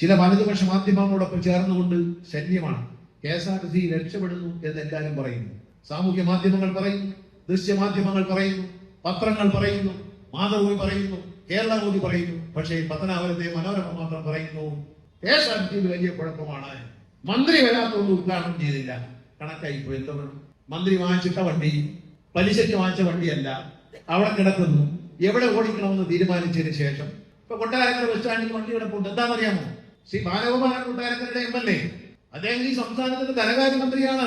ചില വലതുപക്ഷ മാധ്യമങ്ങളോടൊപ്പം ചേർന്നുകൊണ്ട് ശല്യമാണ്. K S R T C രക്ഷപ്പെടുന്നു എന്ന് എല്ലാവരും പറയുന്നു. സാമൂഹ്യ മാധ്യമങ്ങൾ പറയുന്നു ദൃശ്യമാധ്യമങ്ങൾ പറയുന്നു പത്രങ്ങൾ പറയുന്നു മാതൃഭൂമി പറയുന്നു കേരള മോദി പറയുന്നു. പക്ഷേ പത്തനാപുരത്തെ മനോരമ മാത്രം പറയുന്നു കെ എസ് ആർ ടി വലിയ കുഴപ്പമാണ്. മന്ത്രി വരാത്തൊന്നും ഉദ്ഘാടനം ചെയ്തില്ല. കണക്കായി പോയി എന്താ മന്ത്രി വാങ്ങിച്ചിട്ട വണ്ടി പലിശയ്ക്ക് വാങ്ങിച്ച വണ്ടിയല്ല അവിടെ കിടക്കുന്നു. എവിടെ ഓടിക്കണമെന്ന് തീരുമാനിച്ചതിന് ശേഷം. ഇപ്പൊ കൊട്ടാരക്കര ബസ് സ്റ്റാൻഡിൽ വണ്ടി കിടപ്പുണ്ട്. എന്താണെന്നറിയാമോ? ശ്രീ ബാലഗോപാലൻ കൂട്ടാരക്കരുടെ എം എൽ എ അദ്ദേഹം ഈ സംസ്ഥാനത്തിന്റെ ധനകാര്യ മന്ത്രിയാണ്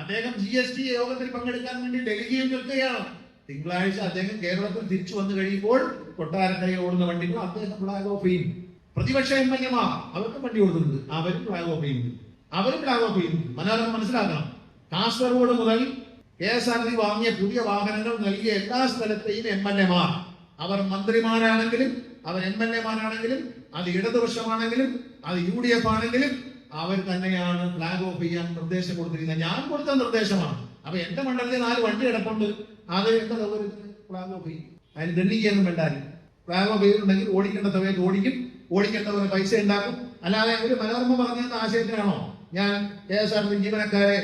അദ്ദേഹം ജി എസ് ടി യോഗത്തിൽ പങ്കെടുക്കാൻ വേണ്ടി ഡൽഹിയിൽ നിൽക്കുകയാണ്. തിങ്കളാഴ്ച അദ്ദേഹം കേരളത്തിൽ തിരിച്ചു വന്നു കഴിയുമ്പോൾ കൊട്ടാരക്കരയിൽ ഓടുന്ന വണ്ടികൾ അദ്ദേഹം ഫ്ലാഗ് ഓഫ് ചെയ്യും പ്രതിപക്ഷ എം എൽ എമാർ അവർക്ക് വണ്ടി കൊടുക്കുന്നുണ്ട്. അവരും ഫ്ലാഗ് ഓഫ് ചെയ്യുന്നു അവരും ഫ്ലാഗ് ഓഫ് ചെയ്യുന്നു മനോരമ മനസ്സിലാക്കണം. കാസർഗോഡ് മുതൽ കെ എസ് ആർ ടി വാങ്ങിയ പുതിയ വാഹനങ്ങൾ നൽകിയ എല്ലാ സ്ഥലത്തെയും എം എൽ എമാർ അവർ മന്ത്രിമാരാണെങ്കിലും അവർ എം എൽ എമാരാണെങ്കിലും അത് ഇടതുപക്ഷമാണെങ്കിലും അത് യു ഡി എഫ് ആണെങ്കിലും അവർ തന്നെയാണ് ഫ്ലാഗ് ഓഫ് ചെയ്യാൻ നിർദ്ദേശം കൊടുത്തിരിക്കുന്നത്. ഞാൻ കൊടുത്ത നിർദ്ദേശമാണ്. അപ്പൊ എന്റെ മണ്ഡലത്തിൽ നാല് വണ്ടി കിടപ്പുണ്ട്. അത് സൗകര്യത്തിന് ഫ്ലാഗ് ഓഫ് ചെയ്യും? അതിന് ദണ്ഡിക്കുകയൊന്നും വേണ്ടാലും ഫ്ലാഗ് ഓഫ് ചെയ്തിട്ടുണ്ടെങ്കിൽ ഓടിക്കേണ്ട സമയത്ത് ഓടിക്കും. ഓടിക്കേണ്ടവരെ പൈസ ഉണ്ടാക്കും. അല്ലാതെ ഒരു മനോരമ പറഞ്ഞ ആശയത്തിനാണോ? ഞാൻ കെ എസ് ആർ ടി ജീവനക്കാരെ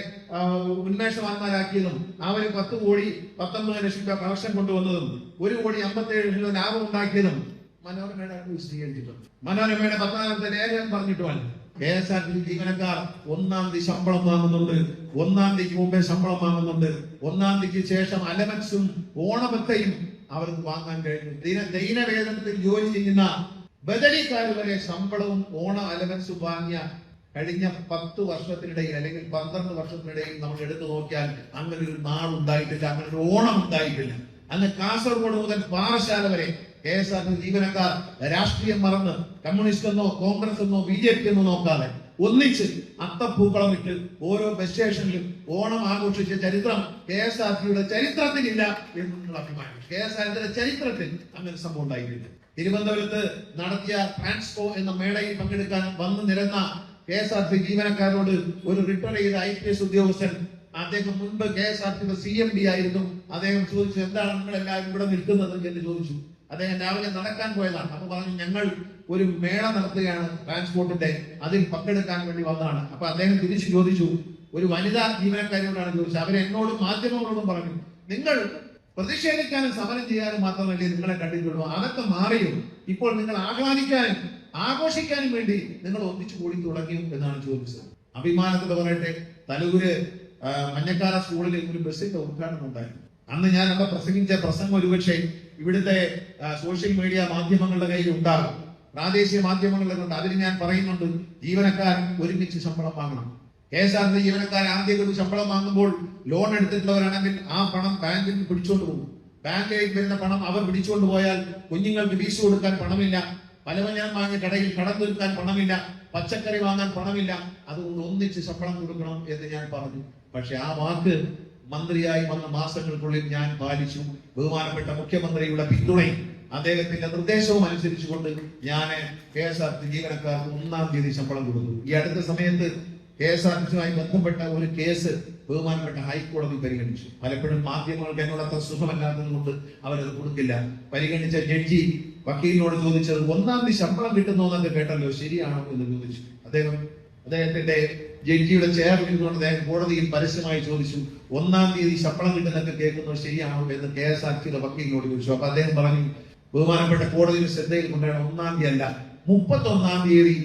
ഉന്മേഷവാന്മാരാക്കിയതും അവർ പത്ത് കോടി പത്തൊമ്പത് ലക്ഷം രൂപ കളക്ഷൻ കൊണ്ടുവന്നതും ഒരു കോടി അമ്പത്തേഴ് ലക്ഷം രൂപ ലാഭം ഉണ്ടാക്കിയതും മനോരമയുടെ വിശദീകരിച്ചിട്ടുണ്ട് മനോരമയുടെ പത്താമത്തെ ലേഖനം പറഞ്ഞിട്ടുമല്ല കെ എസ് ആർ ടി ജീവനക്കാർ ഒന്നാം തീയതി ശമ്പളം വാങ്ങുന്നുണ്ട്. ഒന്നാം തീയതിക്ക് മുമ്പേ ശമ്പളം വാങ്ങുന്നുണ്ട്. ഒന്നാം തീയതിക്ക് ശേഷം അലവൻസും ഓണമത്തയും അവർക്ക് വാങ്ങാൻ കഴിഞ്ഞു. ദിന ദൈനവേതനത്തിൽ ജോലി ചെയ്യുന്ന ബദലിക്കാർ വരെ ശമ്പളവും ഓണ അലവൻസും വാങ്ങിയ കഴിഞ്ഞ പത്ത് വർഷത്തിനിടയിൽ അല്ലെങ്കിൽ പന്ത്രണ്ട് വർഷത്തിനിടയിൽ നമ്മൾ എടുത്തു നോക്കിയാൽ അങ്ങനെ ഒരു നാളുണ്ടായിട്ടില്ല അങ്ങനെ ഒരു ഓണം ഉണ്ടായിട്ടില്ല അന്ന് കാസർഗോഡ് മുതൽ പാറശാല വരെ കെ എസ് ആർ ജീവനക്കാർ രാഷ്ട്രീയം മറന്ന് കമ്മ്യൂണിസ്റ്റ് എന്നോ കോൺഗ്രസ് എന്നോ ബി ജെ പി എന്നോ നോക്കാതെ ഒന്നിച്ച് അത്തപ്പൂക്കളം ഇട്ട് ഓരോ ബസ് സ്റ്റേഷനിലും ഓണം ആഘോഷിച്ച ചരിത്രം കെ എസ് ആർ ടിയുടെ ചരിത്രത്തിലില്ല എന്ന് നിങ്ങൾ കെ എസ് ആർ ടിയുടെ ചരിത്രത്തിൽ അങ്ങനെ സംഭവം ഉണ്ടായിട്ടില്ല. തിരുവനന്തപുരത്ത് നടത്തിയ ട്രാൻസ്കോ എന്ന മേളയിൽ പങ്കെടുക്കാൻ വന്നു നിരന്ന കെ എസ് ആർ ടി ജീവനക്കാരോട് ഒരു റിട്ടയർ ചെയ്ത ഐ പി എസ് ഉദ്യോഗസ്ഥൻ അദ്ദേഹം മുൻപ് കെ എസ് ആർ ടിയുടെ സി എം ഡി ആയിരുന്നു. അദ്ദേഹം ചോദിച്ചു എന്താണ് നിങ്ങൾ എല്ലാവരും ഇവിടെ നിൽക്കുന്നത്? എന്ന് ചോദിച്ചു. അദ്ദേഹം രാവിലെ നടക്കാൻ പോയതാണ്. അപ്പൊ പറഞ്ഞു ഞങ്ങൾ ഒരു മേള നടത്തുകയാണ് ട്രാൻസ്പോർട്ടിന്റെ. അതിൽ പങ്കെടുക്കാൻ വേണ്ടി വന്നതാണ്. അപ്പൊ അദ്ദേഹം തിരിച്ചു ചോദിച്ചു ഒരു വനിതാ ജീവനക്കാരിയോടാണ് ചോദിച്ചത്. അവരെന്നോടും മാധ്യമങ്ങളോടും പറഞ്ഞു നിങ്ങൾ പ്രതിഷേധിക്കാനും സമരം ചെയ്യാനും മാത്രമല്ലേ നിങ്ങളെ കണ്ടിട്ടുള്ളൂ. അതൊക്കെ മാറിയും? ഇപ്പോൾ നിങ്ങൾ ആഹ്ലാദിക്കാനും ആഘോഷിക്കാനും വേണ്ടി നിങ്ങൾ ഒന്നിച്ചു കൂടി തുടങ്ങിയും എന്നാണ് ചോദിച്ചത്. അഭിമാനത്തോടെ പറയട്ടെ തലൂര് മഞ്ഞക്കാല സ്കൂളിൽ ഒരു ബസ്സിന്റെ ഉദ്ഘാടനം ഉണ്ടായിരുന്നു. അന്ന് ഞാൻ അവിടെ പ്രസംഗിച്ച പ്രസംഗം ഒരുപക്ഷെ ഇവിടുത്തെ സോഷ്യൽ മീഡിയ മാധ്യമങ്ങളുടെ കയ്യിൽ ഉണ്ടാകും. പ്രാദേശിക മാധ്യമങ്ങളുടെ ഉണ്ട് അതിന് ഞാൻ പറയുന്നുണ്ട് ജീവനക്കാർ ഒരുമിച്ച് ശമ്പളം വാങ്ങണം. കെ എസ് ആർ ടി ജീവനക്കാർ ആദ്യം ഒരു ശമ്പളം വാങ്ങുമ്പോൾ ലോൺ എടുത്തിട്ടുള്ളവരാണെങ്കിൽ ആ പണം ബാങ്കിൽ പിടിച്ചോണ്ട് പോകും. ബാങ്കിലേക്ക് വരുന്ന പണം അവർ പിടിച്ചുകൊണ്ട് പോയാൽ കുഞ്ഞുങ്ങൾക്ക് വീശു കൊടുക്കാൻ പണമില്ല. പലവഞ്ഞാൻ വാങ്ങി കടയിൽ കടം തീർക്കാൻ പണമില്ല പച്ചക്കറി വാങ്ങാൻ പണമില്ല. അതുകൊണ്ട് ഒന്നിച്ച് ശമ്പളം കൊടുക്കണം എന്ന് ഞാൻ പറഞ്ഞു. പക്ഷെ ആ വാക്ക് മന്ത്രിയായി വന്ന മാസങ്ങൾക്കുള്ളിൽ ഞാൻ പാലിച്ചു. ബഹുമാനപ്പെട്ട മുഖ്യമന്ത്രിയുടെ പിന്തുണയും അദ്ദേഹത്തിന്റെ നിർദ്ദേശവും അനുസരിച്ചുകൊണ്ട് ഞാൻ കെ എസ് ആർ ടി ജീവനക്കാർക്ക് ഒന്നാം തീയതി ശമ്പളം കൊടുത്തു. ഈ അടുത്ത സമയത്ത് കെ എസ് ആർ ടിയുമായി ബന്ധപ്പെട്ട ഒരു കേസ് ബഹുമാനപ്പെട്ട ഹൈക്കോടതി പരിഗണിച്ചു. പലപ്പോഴും മാധ്യമങ്ങൾക്ക് എന്നോട് അത്ര സുഖമല്ലാത്തത് കൊണ്ട് അവരത് കൊടുക്കില്ല പരിഗണിച്ച ജഡ്ജി വക്കീലിനോട് ചോദിച്ചത് ഒന്നാം തീയതി ശമ്പളം കിട്ടുന്നോ എന്നൊക്കെ കേട്ടല്ലോ ശരിയാണോ എന്ന് ചോദിച്ചു. അദ്ദേഹം അദ്ദേഹത്തിന്റെ ജഡ്ജിയുടെ ചെയർ ഇരുന്നുകൊണ്ട് അദ്ദേഹം കോടതിയിൽ പരസ്യമായി ചോദിച്ചു ഒന്നാം തീയതി ശമ്പളം കിട്ടുന്നൊക്കെ കേൾക്കുന്നോ ശരിയാണോ എന്ന് കെ എസ് ആർ ടിയുടെ വക്കീലിനോട് ചോദിച്ചു. അപ്പൊ അദ്ദേഹം പറഞ്ഞു ബഹുമാനപ്പെട്ട കോടതിയുടെ ശ്രദ്ധയിൽ കൊണ്ടുവരണം ഒന്നാം തീയതി അല്ല മുപ്പത്തി ഒന്നാം തീയതി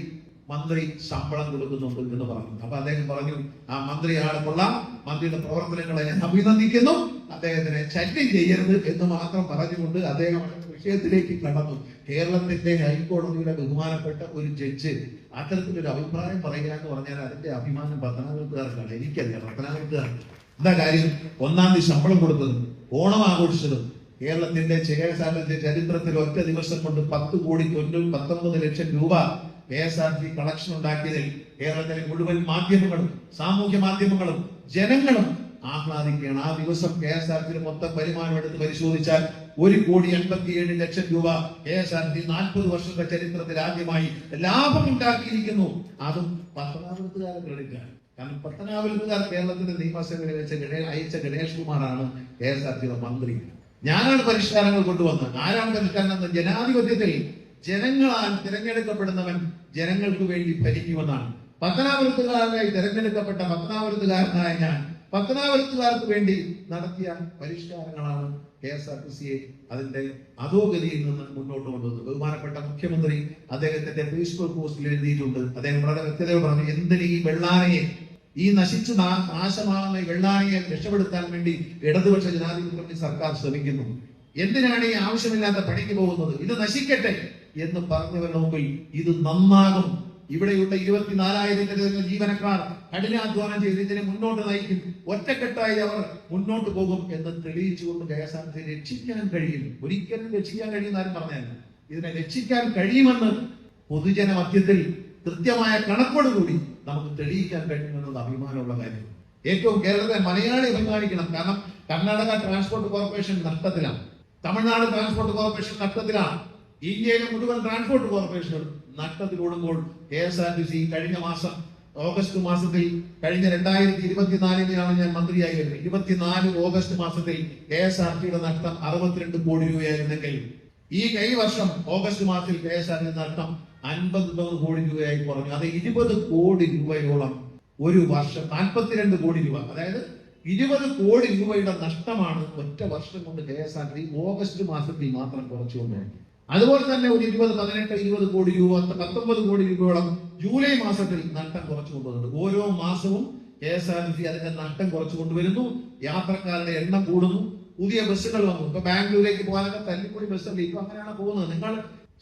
മന്ത്രി ശമ്പളം കൊടുക്കുന്നുണ്ട് എന്ന് പറഞ്ഞു. അപ്പൊ അദ്ദേഹം പറഞ്ഞു ആ മന്ത്രി ആളെ കൊള്ളാം മന്ത്രിയുടെ പ്രവർത്തനങ്ങളെ ഞാൻ അഭിനന്ദിക്കുന്നു അദ്ദേഹത്തിനെ ശല്യം ചെയ്യരുത് എന്ന് മാത്രം പറഞ്ഞുകൊണ്ട് അദ്ദേഹം വിഷയത്തിലേക്ക് കടന്നു. കേരളത്തിന്റെ ഹൈക്കോടതിയുടെ ബഹുമാനപ്പെട്ട ഒരു ജഡ്ജ് അത്തരത്തിലൊരു അഭിപ്രായം പറയുക എന്ന് പറഞ്ഞാൽ അതിന്റെ അഭിമാനം പത്തനാപുരത്തുകാർക്കാണ്. എനിക്കറിയാം പത്തനാപുരത്തുകാർ എന്താ കാര്യം? ഒന്നാം തീയതി ശമ്പളം കൊടുത്തതും ഓണം ആഘോഷിച്ചതും കേരളത്തിന്റെ ചികിത്സാലയത്തിന്റെ ചരിത്രത്തിൽ ഒറ്റ ദിവസം കൊണ്ട് പത്ത് കോടി തൊണ്ണൂറ്റി പത്തൊമ്പത് ലക്ഷം രൂപ K S R T collection ഉണ്ടാക്കിയതിൽ കേരളത്തിലെ മുഴുവൻ മാധ്യമങ്ങളും സാമൂഹ്യ മാധ്യമങ്ങളും ജനങ്ങളും ആഹ്ലാദിക്കുകയാണ്. ആ ദിവസം കെ എസ് ആർ ടി മൊത്തം വരുമാനം എടുത്ത് പരിശോധിച്ചാൽ ഒരു കോടി എൺപത്തി ഏഴ് ലക്ഷം രൂപ കെ എസ് ആർ ടി നാൽപ്പത് വർഷത്തെ ചരിത്രത്തിൽ ആദ്യമായി ലാഭം ഉണ്ടാക്കിയിരിക്കുന്നു. അതും പത്തനാപുരത്തുകാരൻ ക്രെഡിറ്റാണ് കാരണം പത്തനാപുരത്തുകാർ കേരളത്തിന്റെ നിയമസഭയിൽ വെച്ച ഗണേ അയച്ച ഗണേഷ് കുമാറാണ് കെ എസ് ആർ ടിയുടെ മന്ത്രി. ഞാനാണ് പരിഷ്കാരങ്ങൾ കൊണ്ടുവന്നത്. ആരാണ് പരിഷ്കാരം ജനാധിപത്യത്തിൽ ജനങ്ങളാൽ തിരഞ്ഞെടുക്കപ്പെടുന്നവൻ ജനങ്ങൾക്ക് വേണ്ടി ഭരിക്കുമെന്നാണ്. പത്തനാപുരത്തുകാരനായി തിരഞ്ഞെടുക്കപ്പെട്ട പത്തനാപുരത്തുകാരനായ ഞാൻ പത്തനാപുരത്തുകാർക്ക് വേണ്ടി നടത്തിയ പരിഷ്കാരങ്ങളാണ് കെ എസ് ആർ ടി സിയെ അതിന്റെ അധോഗതിയിൽ നിന്ന് മുന്നോട്ട് കൊണ്ടുവന്നത്. ബഹുമാനപ്പെട്ട മുഖ്യമന്ത്രി അദ്ദേഹത്തിന്റെ ഫേസ്ബുക്ക് പോസ്റ്റിൽ എഴുതിയിട്ടുണ്ട്. അദ്ദേഹം വളരെ വ്യക്തതയോട് പറഞ്ഞു എന്തിന് ഈ വെള്ളാനയെ ഈ നശിച്ചു നാശമാകുന്ന വെള്ളാനയെ രക്ഷപ്പെടുത്താൻ വേണ്ടി ഇടതുപക്ഷ ജനാധിപത്യ സർക്കാർ ശ്രമിക്കുന്നു? എന്തിനാണ് ഈ ആവശ്യമില്ലാത്ത പണിക്ക് പോകുന്നത്? ഇത് നശിക്കട്ടെ എന്ന് പറഞ്ഞവരുടെ മുമ്പിൽ ഇത് നന്നാകും. ഇവിടെയുള്ള ഇരുപത്തിനാലായിരത്തിലധികം ജീവനക്കാർ കഠിനാധ്വാനം ചെയ്ത് ഇതിനെ മുന്നോട്ട് നയിക്കും ഒറ്റക്കെട്ടായി അവർ മുന്നോട്ട് പോകും എന്ന് തെളിയിച്ചുകൊണ്ട് കെ എസ് ആർ ടി രക്ഷിക്കാൻ കഴിയും ഒരിക്കലും രക്ഷിക്കാൻ കഴിയുന്ന ആരും പറഞ്ഞല്ല ഇതിനെ രക്ഷിക്കാൻ കഴിയുമെന്ന് പൊതുജന മധ്യത്തിൽ കൃത്യമായ കണക്കോട് കൂടി നമുക്ക് തെളിയിക്കാൻ കഴിയുമെന്നത് അഭിമാനമുള്ള കാര്യം. ഏറ്റവും കേരളത്തെ മലയാളി അഭിമാനിക്കണം. കാരണം കർണാടക ട്രാൻസ്പോർട്ട് കോർപ്പറേഷൻ നഷ്ടത്തിലാണ്. തമിഴ്നാട് ട്രാൻസ്പോർട്ട് കോർപ്പറേഷൻ നഷ്ടത്തിലാണ്. ഇന്ത്യയിലെ മുഴുവൻ ട്രാൻസ്പോർട്ട് കോർപ്പറേഷനുകൾ നഷ്ടത്തിലോടുമ്പോൾ K S R T C കഴിഞ്ഞ മാസം ഓഗസ്റ്റ് മാസത്തിൽ കഴിഞ്ഞ രണ്ടായിരത്തി ഇരുപത്തിനാലിനാണ് ഞാൻ മന്ത്രിയായി വരുന്നത്. ഇരുപത്തിനാല് ഓഗസ്റ്റ് മാസത്തിൽ കെ എസ് ആർ ടിയുടെ നഷ്ടം അറുപത്തിരണ്ട് കോടി രൂപയായിരുന്നെങ്കിൽ ഈ കഴിഞ്ഞ വർഷം ഓഗസ്റ്റ് മാസത്തിൽ കെ എസ് ആർ ടി നഷ്ടം അൻപത്തൊമ്പത് കോടി രൂപയായി കുറഞ്ഞു. അത് ഇരുപത് കോടി രൂപയോളം ഒരു വർഷം നാൽപ്പത്തിരണ്ട് കോടി രൂപ. അതായത് ഇരുപത് കോടി രൂപയുടെ നഷ്ടമാണ് ഒറ്റ വർഷം കൊണ്ട് K S R T August മാസത്തിൽ മാത്രം കുറച്ചുകൊണ്ട് അതുപോലെ തന്നെ ഒരു ഇരുപത് പതിനെട്ട് ഇരുപത് കോടി രൂപ പത്തൊമ്പത് കോടി രൂപയോളം ജൂലൈ മാസത്തിൽ നട്ടം കുറച്ചു കൊണ്ടുവരുന്നുണ്ട് ഓരോ മാസവും K S R T C അതിന്റെ നട്ടം കുറച്ചു കൊണ്ടുവരുന്നു. യാത്രക്കാരുടെ എണ്ണം കൂടുന്നു. പുതിയ ബസ്സുകൾ വന്നു. ഇപ്പൊ ബാംഗ്ലൂരിലേക്ക് പോകാനൊക്കെ തല്ലിപ്പൊടി ബസ്സുണ്ട് ഇപ്പൊ അങ്ങനെയാണ് പോകുന്നത്. നിങ്ങൾ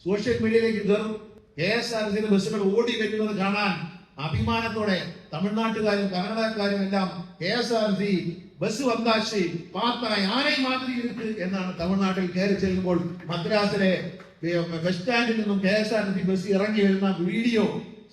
സോഷ്യൽ മീഡിയയിലേക്ക് കയറും. കെ എസ് ആർ ടി ബസ്സുകൾ ഓടി വരുന്നത് കാണാൻ അഭിമാനത്തോടെ തമിഴ്നാട്ടുകാരും കർണാടകക്കാരും എല്ലാം K S R C bus வந்தாச்சு പാത്ത யானை மாதிரி ഇരുത്ത് എന്നാണ് തമിഴ്നാട്ടിൽ കയറി ചെല്ലുമ്പോൾ മദ്രാസിലെ ബസ് സ്റ്റാൻഡിൽ നിന്നും K S R T bus ഇറങ്ങി വരുന്ന വീഡിയോ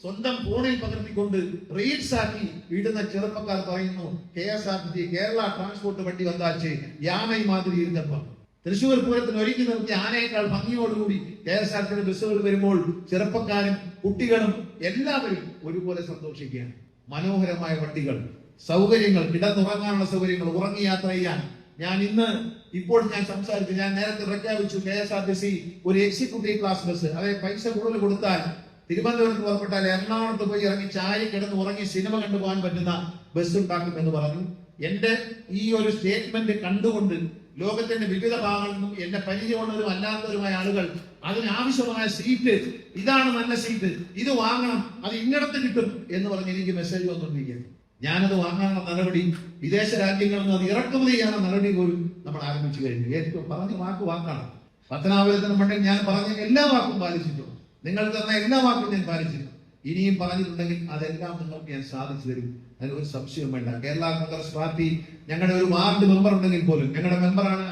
സ്വന്തം ഫോണിൽ പകർത്തിക്കൊണ്ട് റീൽസ് ആക്കി ഇടുന്ന ചെറുപ്പക്കാർ പറയുന്നു K S R T Kerala transport വണ്ടി വന്നാച്ച് യാനൈ മാതിരി ഇരുന്നപ്പം. തൃശ്ശൂർ പൂരത്തിന് ഒരുക്കി നിർത്തി ആനയേക്കാൾ ഭംഗിയോടുകൂടി കെ എസ് ആർ ടി ബസ്സുകൾ വരുമ്പോൾ ചെറുപ്പക്കാരും കുട്ടികളും എല്ലാവരും ഒരുപോലെ സന്തോഷിക്കുകയാണ്. മനോഹരമായ വണ്ടികൾ. സൗകര്യങ്ങൾ കിടന്നുറങ്ങാനുള്ള സൗകര്യങ്ങൾ ഉറങ്ങി യാത്ര ചെയ്യാൻ. ഞാൻ ഇന്ന് ഇപ്പോൾ ഞാൻ സംസാരിച്ചു ഞാൻ നേരത്തെ പ്രഖ്യാപിച്ചു K S R T C ഒരു എക്സിക്യൂട്ടീവ് ക്ലാസ് ബസ് അതായത് പൈസ കൂടുതൽ കൊടുത്താൽ തിരുവനന്തപുരത്ത് പുറപ്പെട്ടാൽ എറണാകുളത്ത് പോയി ഇറങ്ങി ചായ കിടന്ന് ഉറങ്ങി സിനിമ കണ്ടുപോകാൻ പറ്റുന്ന ബസ് ഉണ്ടാക്കും എന്ന് പറഞ്ഞു. എന്റെ ഈ ഒരു സ്റ്റേറ്റ്മെന്റ് കണ്ടുകൊണ്ട് ലോകത്തിന്റെ വിവിധ ഭാഗങ്ങളിൽ നിന്നും എന്നെ പരിചയമുള്ളവരും അല്ലാത്തവരുമായ ആളുകൾ അതിനാവശ്യമായ സീറ്റ് ഇതാണ് നല്ല സീറ്റ് ഇത് വാങ്ങണം അത് ഇങ്ങടത്ത് കിട്ടും എന്ന് പറഞ്ഞ് എനിക്ക് മെസ്സേജ് വന്നുകൊണ്ടിരിക്കുന്നു ഞാനത് വാങ്ങാനുള്ള നടപടി വിദേശ രാജ്യങ്ങളിൽ നിന്ന് അത് ഇറക്കുമതി ചെയ്യാനുള്ള നടപടി പോലും നമ്മൾ ആരംഭിച്ചു കഴിഞ്ഞു. ഏറ്റവും പറഞ്ഞ വാക്ക് വാക്കാണ്. പത്തനാപുരത്തിന് പണ്ടെങ്കിൽ ഞാൻ പറഞ്ഞ എല്ലാ വാക്കും പാലിച്ചിട്ടുണ്ട് നിങ്ങൾ തന്ന എല്ലാ വാക്കും ഞാൻ പാലിച്ചിട്ടുണ്ട് ഇനിയും പറഞ്ഞിട്ടുണ്ടെങ്കിൽ അതെല്ലാം നിങ്ങൾക്ക് ഞാൻ സാധിച്ചു തരും. അതിന് ഒരു സംശയം വേണ്ട. കേരള കോൺഗ്രസ് പാർട്ടി ഞങ്ങളുടെ ഒരു വാർഡ് മെമ്പർ ഉണ്ടെങ്കിൽ പോലും ഞങ്ങളുടെ മെമ്പറാണ്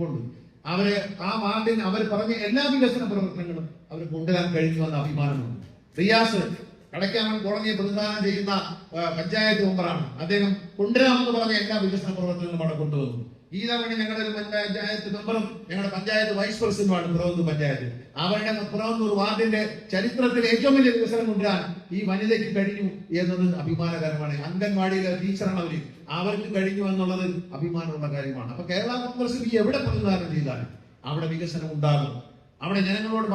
പോലും അവർ ആ വാർഡിന് അവർ പറഞ്ഞ എല്ലാ വികസന പ്രവർത്തനങ്ങളും അവർ കൊണ്ടുവരാൻ കഴിഞ്ഞു എന്ന അഭിമാനമുണ്ട്. റിയാസ് കടയ്ക്കാമൻ കോളനിയെ പ്രതിദാനം ചെയ്യുന്ന പഞ്ചായത്ത് മെമ്പറാണ്. അദ്ദേഹം കൊണ്ടുവരാമെന്ന് പറഞ്ഞ എല്ലാ വികസന പ്രവർത്തനങ്ങളും അവിടെ കൊണ്ടുവന്നു. ഈ തവണ ഞങ്ങളുടെ ഒരു പഞ്ചായത്ത് മെമ്പറും ഞങ്ങളുടെ പഞ്ചായത്ത് വൈസ് പ്രസിഡന്റുമാണ് പുറവന്തൂർ പഞ്ചായത്ത് അവരുടെ പുറവന്തൂർ വാർഡിന്റെ ചരിത്രത്തിൽ ഏറ്റവും വലിയ വികസനം കൊണ്ടുവരാൻ ഈ വനിതയ്ക്ക് കഴിഞ്ഞു എന്നത് അഭിമാനകരമാണ്. അംഗൻവാടിയിലെ ടീച്ചറാണ് അവർ. അവർക്ക് കഴിഞ്ഞു എന്നുള്ളത് അഭിമാനമുള്ള കാര്യമാണ്. അപ്പൊ കേരള കോൺഗ്രസ് ഈ എവിടെ പ്രതിദാനം ചെയ്താലും അവിടെ വികസനം ഉണ്ടാകും. അവിടെ ജനങ്ങളോട്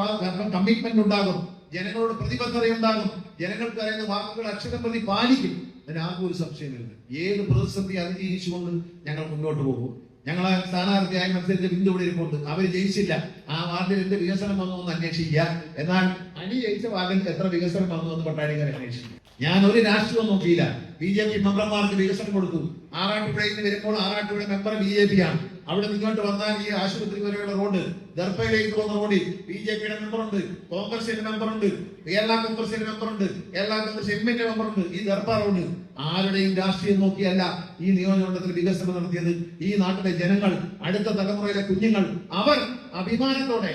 കമ്മിറ്റ്മെന്റ് ഉണ്ടാകും. ജനങ്ങളോട് പ്രതിബദ്ധതയുണ്ടാകും. ജനങ്ങൾ പറയുന്ന വാക്കുകൾ അക്ഷരം പ്രതി പാലിക്കും. അതിന് ആർക്കും ഒരു സംശയമില്ല. ഏത് പ്രതിസന്ധി അതിജീവിച്ചുകൊണ്ട് ഞങ്ങൾ മുന്നോട്ട് പോകും? ഞങ്ങൾ സ്ഥാനാർത്ഥിയായി മത്സരിച്ച ബിന്ദു ഇവിടെ ഇരിപ്പുണ്ട്. അവർ ജയിച്ചില്ല. ആ വാർഡിൽ എന്ത് വികസനം വന്നു എന്ന് അന്വേഷിക്കുക. എന്നാൽ അനി ജയിച്ച വാർഡിൽ എത്ര വികസനം വന്നു എന്ന് പട്ടാളിക്കാർ അന്വേഷിക്കും. ഞാൻ ഒരു രാഷ്ട്രീയം നോക്കിയില്ല. ബി ജെ പി മെമ്പർമാർക്ക് വികസനം കൊടുത്തു ആറാട്ടുപുഴയിൽ നിന്ന് വരുമ്പോൾ Arattupuzha member B J P ആണ്. അവിടെ നിങ്ങോട്ട് വന്നാൽ ഈ ആശുപത്രി വരെയുള്ള റോഡ് ദർപ്പയിലേക്ക് പോകുന്ന റോഡിൽ ബി ജെ പിയുടെ മെമ്പറുണ്ട് കോൺഗ്രസിന്റെ മെമ്പറുണ്ട് കേരള കോൺഗ്രസിന്റെ മെമ്പറുണ്ട് കേരള കോൺഗ്രസ് എം എന്റെ മെമ്പറുണ്ട്. ഈ ദർപ്പ റോഡ് ആരുടെയും രാഷ്ട്രീയം നോക്കിയല്ല ഈ നിയോജകമണ്ഡലത്തിൽ വികസനം നടത്തിയത്. ഈ നാട്ടിലെ ജനങ്ങൾ അടുത്ത തലമുറയിലെ കുഞ്ഞുങ്ങൾ അവർ അഭിമാനത്തോടെ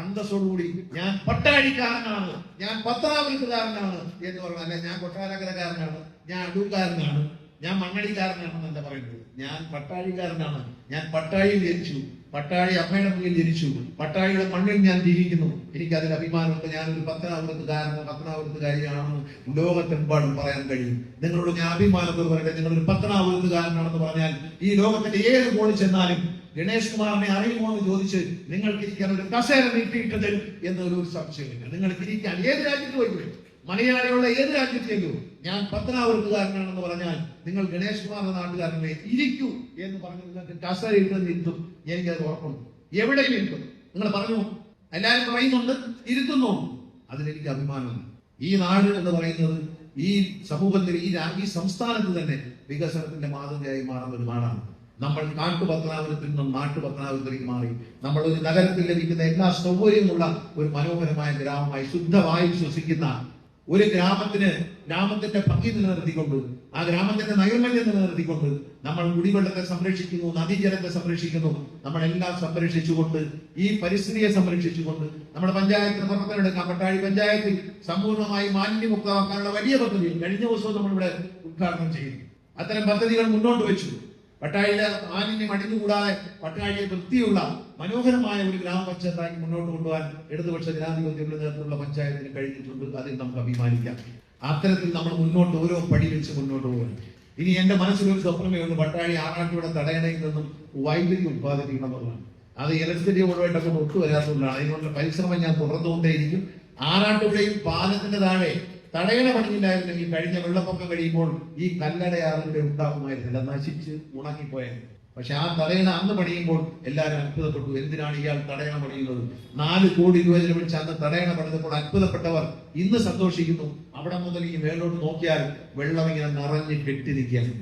അന്തസ്സോടുകൂടി ഞാൻ പട്ടാഴിക്കാരനാണ് ഞാൻ പത്തനാപുരത്തുകാരനാണ് എന്ന് പറഞ്ഞാൽ ഞാൻ കൊട്ടാരക്കരക്കാരനാണ് ഞാൻ അടൂക്കാരനാണ് ഞാൻ മണ്ണടിക്കാരനാണെന്നല്ല പറയുന്നത്? ഞാൻ പട്ടാഴിക്കാരനാണ് ഞാൻ പട്ടാഴിയിൽ ജനിച്ചു. പട്ടാഴി അമ്മയുടെ മുന്നിൽ ജനിച്ചു. പട്ടാഴിയുടെ മണ്ണിൽ ഞാൻ ജീവിക്കുന്നു. എനിക്ക് അതിൽ അഭിമാനമുണ്ട്. ഞാനൊരു പത്തനാപുരത്തുകാരനോ പത്തനാപുരത്തുകാരിയാണെന്ന് ലോകത്തെമ്പാടും പറയാൻ കഴിയും. നിങ്ങളോട് ഞാൻ അഭിമാനത്തോട് പറയട്ടെ. നിങ്ങളൊരു പത്തനാപുരത്തുകാരനാണെന്ന് പറഞ്ഞാൽ ഈ ലോകത്തിന്റെ ഏത് കോണിൽ ചെന്നാലും ഗണേഷ് കുമാറിനെ അറിയുമോ എന്ന് ചോദിച്ച് നിങ്ങൾക്ക് ഇരിക്കാൻ ഒരു കസേര നീട്ടിയിട്ടത് തരും എന്നൊരു സംശയമില്ല. നിങ്ങൾക്ക് ഇരിക്കാൻ ഏത് രാജ്യത്ത് പോയി? മലയാളിയുള്ള ഏത് രാജ്യത്തേക്കും ഞാൻ പത്തനാപുരത്തുകാരനാണെന്ന് പറഞ്ഞാൽ നിങ്ങൾ ഗണേഷ് കുമാറിന്റെ നാട്ടുകാരനെ ഇരിക്കൂ എന്ന് പറഞ്ഞു നിങ്ങൾക്ക് കസേര ഇരുന്ന് ഇരുത്തും എനിക്കത് ഉറപ്പുണ്ട്. എവിടെയും ഇരുത്തും നിങ്ങൾ പറഞ്ഞു എല്ലാവരും പറയുന്നുണ്ട് ഇരുത്തുന്നു. അതിലെനിക്ക് അഭിമാനമാണ് ഈ നാട് എന്ന് പറയുന്നത് ഈ സമൂഹത്തിൽ ഈ ഈ സംസ്ഥാനത്ത് തന്നെ വികസനത്തിന്റെ മാതൃകയായി മാറുന്ന ഒരു നാടാണ്. നമ്മൾ കാട്ടുപത്തനാപുരത്തിൽ നിന്നും നാട്ടുപത്തനാപുരത്തിലേക്ക് മാറി. നമ്മൾ ഒരു നഗരത്തിൽ ലഭിക്കുന്ന എല്ലാ സൗകര്യമുള്ള ഒരു മനോഹരമായ ഗ്രാമമായി ശുദ്ധമായി ശ്വസിക്കുന്ന ഒരു ഗ്രാമത്തിന് ഗ്രാമത്തിന്റെ ഭംഗി നിലനിർത്തിക്കൊണ്ട് ആ ഗ്രാമത്തിന്റെ നൈർമല്യം നിലനിർത്തിക്കൊണ്ട് നമ്മൾ കുടിവെള്ളത്തെ സംരക്ഷിക്കുന്നു നദീജലത്തെ സംരക്ഷിക്കുന്നു. നമ്മളെല്ലാം സംരക്ഷിച്ചുകൊണ്ട് ഈ പരിസ്ഥിതിയെ സംരക്ഷിച്ചുകൊണ്ട് നമ്മുടെ പഞ്ചായത്തിന് പുറത്തെടുക്കാം പട്ടാഴി പഞ്ചായത്തിൽ സമ്പൂർണമായി മാലിന്യമുക്തമാക്കാനുള്ള വലിയ പദ്ധതി കഴിഞ്ഞ ദിവസവും നമ്മളിവിടെ ഉദ്ഘാടനം ചെയ്യുന്നു അത്തരം പദ്ധതികൾ മുന്നോട്ട് വെച്ചു. പട്ടാഴിയിലെ മാലിന്യം അടിഞ്ഞുകൂടാതെ പട്ടാഴിയെ വൃത്തിയുള്ള മനോഹരമായ ഒരു ഗ്രാമപഞ്ചായത്താക്കി മുന്നോട്ട് കൊണ്ടുപോകാൻ ഇടതുപക്ഷ ജനാധിപത്യങ്ങളുടെ നേതൃത്വത്തിലുള്ള പഞ്ചായത്തിന് കഴിഞ്ഞിട്ടുണ്ട്. അതിൽ നമുക്ക് അഭിമാനിക്കാം. അത്തരത്തിൽ നമ്മൾ മുന്നോട്ട് ഓരോ പടി വെച്ച് മുന്നോട്ട് പോകണം. ഇനി എന്റെ മനസ്സിലൊരു സ്വപ്നമേ ഉള്ളൂ. പട്ടാഴി ആറാട്ടിയുടെ തടയണയിൽ നിന്നും വൈദ്യുതി ഉത്പാദിപ്പിക്കണമെന്നുള്ളതാണ് അത് ഇലക്ട്രിസിറ്റി ബോർഡുമായിട്ടൊക്കെ ഒത്തു വരാത്തതുകൊണ്ടാണ്. അതിനുള്ള പരിശ്രമം ഞാൻ തുടർന്നുകൊണ്ടേയിരിക്കും ആറാട്ടുപുഴയും പാലത്തിന്റെ താഴെ തടയണ പണിയില്ലായിരുന്നെങ്കിൽ കഴിഞ്ഞ വെള്ളപ്പൊക്കം കഴിയുമ്പോൾ ഈ കല്ലടയാറിലൂടെ ഉണ്ടാകുമായിരുന്നില്ല നശിച്ച് ഉണങ്ങിപ്പോയായിരുന്നു. പക്ഷെ ആ തടയണ അന്ന് പണിയുമ്പോൾ എല്ലാവരും അത്ഭുതപ്പെട്ടു. എന്തിനാണ് ഇയാൾ തടയണ പണിയുന്നത്? നാല് കോടി രൂപ ചിലവഴിച്ച് അന്ന് തടയണ പണിതപ്പോൾ അത്ഭുതപ്പെട്ടവർ ഇന്ന് സന്തോഷിക്കുന്നു. അവിടെ മുതൽ ഈ മേലോട്ട് നോക്കിയാൽ വെള്ളം ഇങ്ങനെ നിറഞ്ഞ് കെട്ടി നിൽക്കുകയാണ്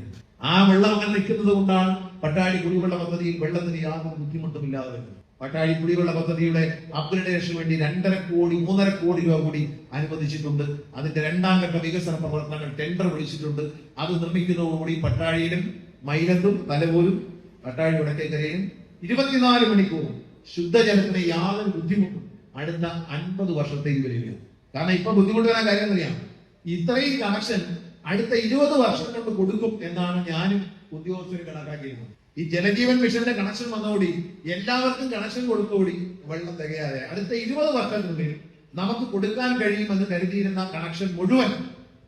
ആ വെള്ളം അങ്ങനെ നിൽക്കുന്നത് കൊണ്ടാണ് പട്ടാഴി കുടിവെള്ള പദ്ധതിയിൽ വെള്ളത്തിന് യാതൊരു ബുദ്ധിമുട്ടും ഇല്ലാതെ വരുന്നത്. പട്ടാഴി കുടിവെള്ള പദ്ധതിയുടെ അപ്ഗ്രഡേഷന് വേണ്ടി രണ്ടര കോടി മൂന്നര കോടി രൂപ കൂടി അനുവദിച്ചിട്ടുണ്ട്. അതിന്റെ രണ്ടാം ഘട്ട വികസന പ്രവർത്തനങ്ങൾ ടെൻഡർ വിളിച്ചിട്ടുണ്ട്. അത് നിർമ്മിക്കുന്നതോടുകൂടി പട്ടാഴിയിലും മൈലത്തും തലപോലും പട്ടാഴി വടക്കേക്കരയിലും ഇരുപത്തിനാല് മണിക്കൂറും ശുദ്ധജലത്തിന് യാതൊരു ബുദ്ധിമുട്ടും അടുത്ത അൻപത് വർഷത്തേക്ക് വരികയാണ് കാരണം ഇപ്പൊ ബുദ്ധിമുട്ട് വരാൻ കാര്യം അറിയാം ഇത്രയും കണക്ഷൻ അടുത്ത ഇരുപത് വർഷം കൊണ്ട് കൊടുക്കും എന്നാണ് ഞാനും ഉദ്യോഗസ്ഥരും കണക്കാക്കിയിരുന്നത്. ഈ ജലജീവൻ മിഷന്റെ കണക്ഷൻ വന്നോടി എല്ലാവർക്കും കണക്ഷൻ കൊടുത്തോടി വെള്ളം തികയാതെ. അടുത്ത ഇരുപത് വർഷത്തിനുള്ളിൽ നമുക്ക് കൊടുക്കാൻ കഴിയുമെന്ന് കരുതിയിരുന്ന കണക്ഷൻ മുഴുവൻ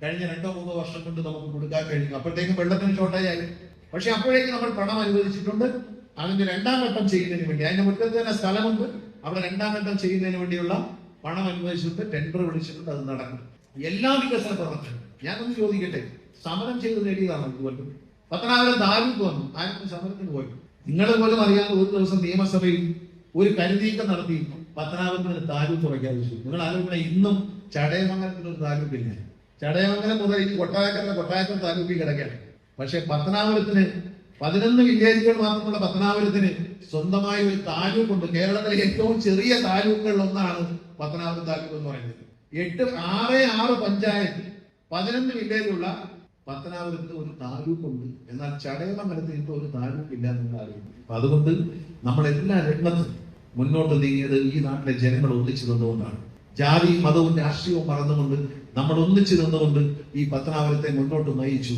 കഴിഞ്ഞ രണ്ടോ മൂന്നോ വർഷം കൊണ്ട് നമുക്ക് കൊടുക്കാൻ കഴിയും. അപ്പോഴത്തേക്കും വെള്ളത്തിന് ഷോർട്ടേജ് ആയി. പക്ഷെ അപ്പോഴേക്ക് നമ്മൾ പണം അനുവദിച്ചിട്ടുണ്ട്. അതിന്റെ രണ്ടാം ഘട്ടം ചെയ്യുന്നതിന് വേണ്ടി. അതിന്റെ മുറ്റത്ത് തന്നെ സ്ഥലമുണ്ട്. അവിടെ രണ്ടാം ഘട്ടം ചെയ്യുന്നതിന് വേണ്ടിയുള്ള പണം അനുവദിച്ചിട്ട് ടെൻഡർ വിളിച്ചിട്ടുണ്ട്. അത് നടക്കും എല്ലാ വികസന പ്രവർത്തനം ഞാനൊന്ന് ചോദിക്കട്ടെ? സമരം ചെയ്ത് നേടിയതാണ് ഇതുപോലെ പത്തനാപുരം താലൂക്ക് വന്നു. ആരും സമരത്തിന് പോയി. നിങ്ങളെ പോലും അറിയാതെ ഒരു ദിവസം നിയമസഭയിൽ ഒരു കരുതീക്കം നടത്തി പത്തനാപുരത്തിന് താലൂക്ക് പ്രഖ്യാപിച്ചു നിങ്ങൾ ആലോചിക്കണം ഇന്നും ചടയമംഗലത്തിന് ഒരു താലൂക്കില്ല ചടയമംഗലം മുതൽ ഇനി കൊട്ടായക്കര കൊട്ടായക്കര താലൂക്കിൽ കിടക്കുകയാണ്. പക്ഷെ പത്തനാപുരത്തിന് പതിനൊന്ന് വില്ലേജുകൾ മാത്രമുള്ള പത്തനാപുരത്തിന് സ്വന്തമായി ഒരു താലൂക്കുണ്ട് കേരളത്തിലെ ഏറ്റവും ചെറിയ താലൂക്കുകളിൽ ഒന്നാണ് പത്തനാപുരം താലൂക്ക് എന്ന് പറയുന്നത്. എട്ട് ആറ് ആറ് പഞ്ചായത്ത് പതിനൊന്ന് വില്ലേജുള്ള പത്തനാപുരത്തിന് ഒരു താലൂക്കുണ്ട്. എന്നാൽ ചടയമംഗലത്തിന് ഇപ്പോൾ ഒരു താലൂക്ക് ഇല്ല അറിയുന്നു അപ്പൊ അതുകൊണ്ട് നമ്മൾ എല്ലാ രംഗത്തും മുന്നോട്ട് നീങ്ങിയത് ഈ നാട്ടിലെ ജനങ്ങൾ ഒന്നിച്ചു നിന്നുകൊണ്ടാണ്. ജാതി മതവും രാഷ്ട്രീയവും മറന്നുകൊണ്ട് നമ്മൾ ഒന്നിച്ചു നിന്നുകൊണ്ട് ഈ പത്തനാപുരത്തെ മുന്നോട്ട് നയിച്ചു.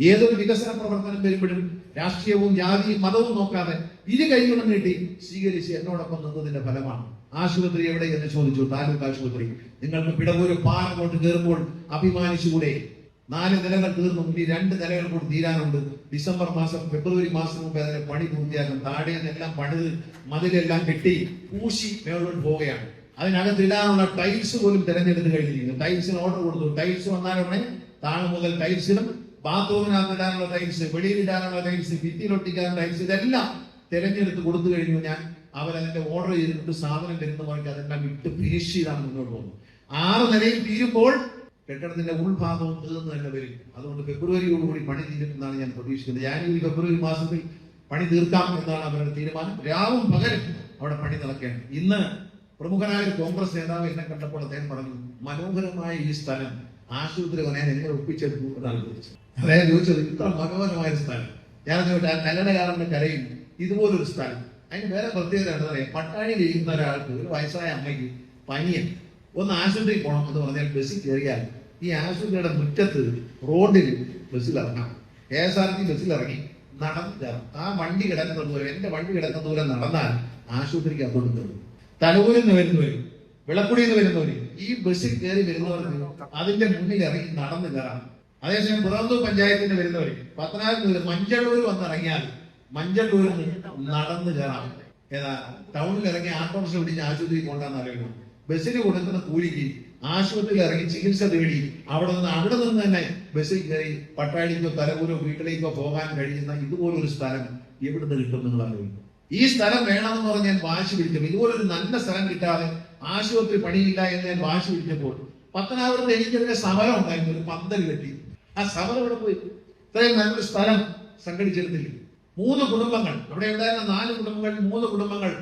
ഏതൊരു വികസന പ്രവർത്തനം വരുമ്പോഴും രാഷ്ട്രീയവും ജാതിയും മതവും നോക്കാതെ ഇരു കൈകളും നീട്ടി സ്വീകരിച്ച് എന്നോടൊപ്പം നിന്നതിന്റെ ഫലമാണ്. ആശുപത്രി എവിടെ എന്ന് ചോദിച്ചു. താലൂക്ക് ആശുപത്രി. നിങ്ങൾക്ക് പിടവൂര് പാറ കൊണ്ട് കയറുമ്പോൾ അഭിമാനിച്ചുകൂടെ? നാല് നിലകൾ തീർന്നു. ഇനി രണ്ട് നിലകൾ കൂടി തീരാനുണ്ട്. ഡിസംബർ മാസം ഫെബ്രുവരി മാസം മുമ്പ് അതിന്റെ പണി പൂർത്തിയാക്കും. താഴെ പണിത് മതിലെല്ലാം കെട്ടി പൂശി മേളോട്ട് പോവുകയാണ്. അതിനകത്ത് ഇടാനുള്ള ടൈൽസ് പോലും തിരഞ്ഞെടുത്ത് കഴിഞ്ഞിരിക്കുന്നു. ടൈൽസിന് ഓർഡർ കൊടുത്തു. ടൈൽസ് വന്നാലുടനെ താഴെ മുതൽ ടൈൽസിനും ബാത്റൂമിനകത്ത് ഇടാനുള്ള ടൈൽസ് വെളിയിൽ ഇടാനുള്ള ടൈൽസ് ഭിത്തിയിലൊട്ടിക്കാനുള്ള ടൈൽസ് ഇതെല്ലാം തിരഞ്ഞെടുത്ത് കൊടുത്തു കഴിഞ്ഞു ഞാൻ. അവരതിന്റെ ഓർഡർ ചെയ്തിട്ട് സാധനം തരുന്നവർക്ക് അതെല്ലാം വിട്ട് ഫിനിഷ് ചെയ്താണ് മുന്നോട്ട് പോകുന്നത്. ആറ് നിലയിൽ തീരുമ്പോൾ കെട്ടിടത്തിന്റെ ഉൾഭാഗവും തീർന്നു തന്നെ വരും. അതുകൊണ്ട് ഫെബ്രുവരിയോടുകൂടി പണി തീരുമെന്നാണ് ഞാൻ പ്രതീക്ഷിക്കുന്നത്. ജാനുവരി ഫെബ്രുവരി മാസത്തിൽ പണി തീർക്കാം എന്നാണ് അവരുടെ തീരുമാനം. രാവും പകരം അവിടെ പണി നടക്കേണ്ടത് ഇന്ന് പ്രമുഖനായ കോൺഗ്രസ് നേതാവ് എന്നെ കണ്ടപ്പോൾ അദ്ദേഹം പറഞ്ഞു മനോഹരമായ ഈ സ്ഥലം ആശുപത്രി വനയാൻ എങ്ങനെ ഒപ്പിച്ചെടുത്തു എന്നാണ് ചോദിച്ചത് അദ്ദേഹം ചോദിച്ചത് ഇത്ര മനോഹരമായ സ്ഥലം. ഞാൻ ചോദിച്ചു ആ കല്ലടകാരന്റെ കരയിൽ ഇതുപോലൊരു സ്ഥലം. അതിന് വേറെ പ്രത്യേകത എന്താ പറയുക പട്ടാണി ഇരിക്കുന്ന ഒരാൾക്ക് ഒരു വയസ്സായ അമ്മയ്ക്ക് പനിയാണ് ഒന്ന് ആശുപത്രിയിൽ പോകണം എന്ന് പറഞ്ഞാൽ ബസ്സിൽ കയറിയാൽ ഈ ആശുപത്രിയുടെ മുറ്റത്ത് റോഡിൽ ബസ്സിൽ ഇറങ്ങാം കെ എസ് ആർ ടി ബസ്സിൽ ഇറങ്ങി നടന്ന് കയറാം ആ വണ്ടി കിടക്കുന്ന ദൂരം എന്റെ വണ്ടി കിടക്കുന്ന ദൂരം നടന്നാൽ ആശുപത്രിക്ക് അതുകൊണ്ട് കയറും. തലൂരിൽ നിന്ന് വരുന്നവരും വിളക്കുടിയിൽ നിന്ന് വരുന്നവര് ഈ ബസ്സിൽ കയറി വരുന്നവർക്ക് അതിന്റെ മുന്നിൽ ഇറങ്ങി നടന്ന് കയറാം അതേസമയം പുറന്തൂർ പഞ്ചായത്തിന് വരുന്നവര് പത്തനാപുരത്ത് മഞ്ചളൂർ വന്നിറങ്ങിയാൽ മഞ്ചള്ളൂരിൽ നിന്ന് നടന്നു കയറാം ഏതാ? ടൗണിൽ ഇറങ്ങി ആട്ടോറിക്ഷ പിടിച്ച് ആശുപത്രിയിൽ കൊണ്ടാന്ന് അറിയുന്നു ബസ്സിന് കൊടുക്കുന്ന കൂലിക്ക് ആശുപത്രിയിൽ ഇറങ്ങി ചികിത്സ തേടി അവിടെ നിന്ന് അവിടെ നിന്ന് തന്നെ ബസ്സിൽ കയറി പട്ടാളിക്കോ തലകൂരോ വീട്ടിലേക്കോ പോകാൻ കഴിയുന്ന ഇതുപോലൊരു സ്ഥലം എവിടുന്ന് കിട്ടും നിങ്ങൾ അറിയിക്കും ഈ സ്ഥലം വേണമെന്ന് പറഞ്ഞ് ഞാൻ വാശി പിടിക്കും ഇതുപോലൊരു നല്ല സ്ഥലം കിട്ടാതെ ആശുപത്രി പണിയില്ല എന്ന് ഞാൻ വാശി പിടിച്ചപ്പോൾ പത്തനാപുരത്ത് എനിക്കതിന്റെ സമരം ഉണ്ടായിരുന്നു ഒരു പന്തൽ കെട്ടി. ആ സമരം ഇവിടെ പോയി? ഇത്രയും നല്ലൊരു സ്ഥലം സംഘടിച്ചെടുത്തില്ല. മൂന്ന് കുടുംബങ്ങൾ അവിടെ ഉണ്ടായിരുന്ന നാല് കുടുംബങ്ങൾ മൂന്ന് കുടുംബങ്ങൾ.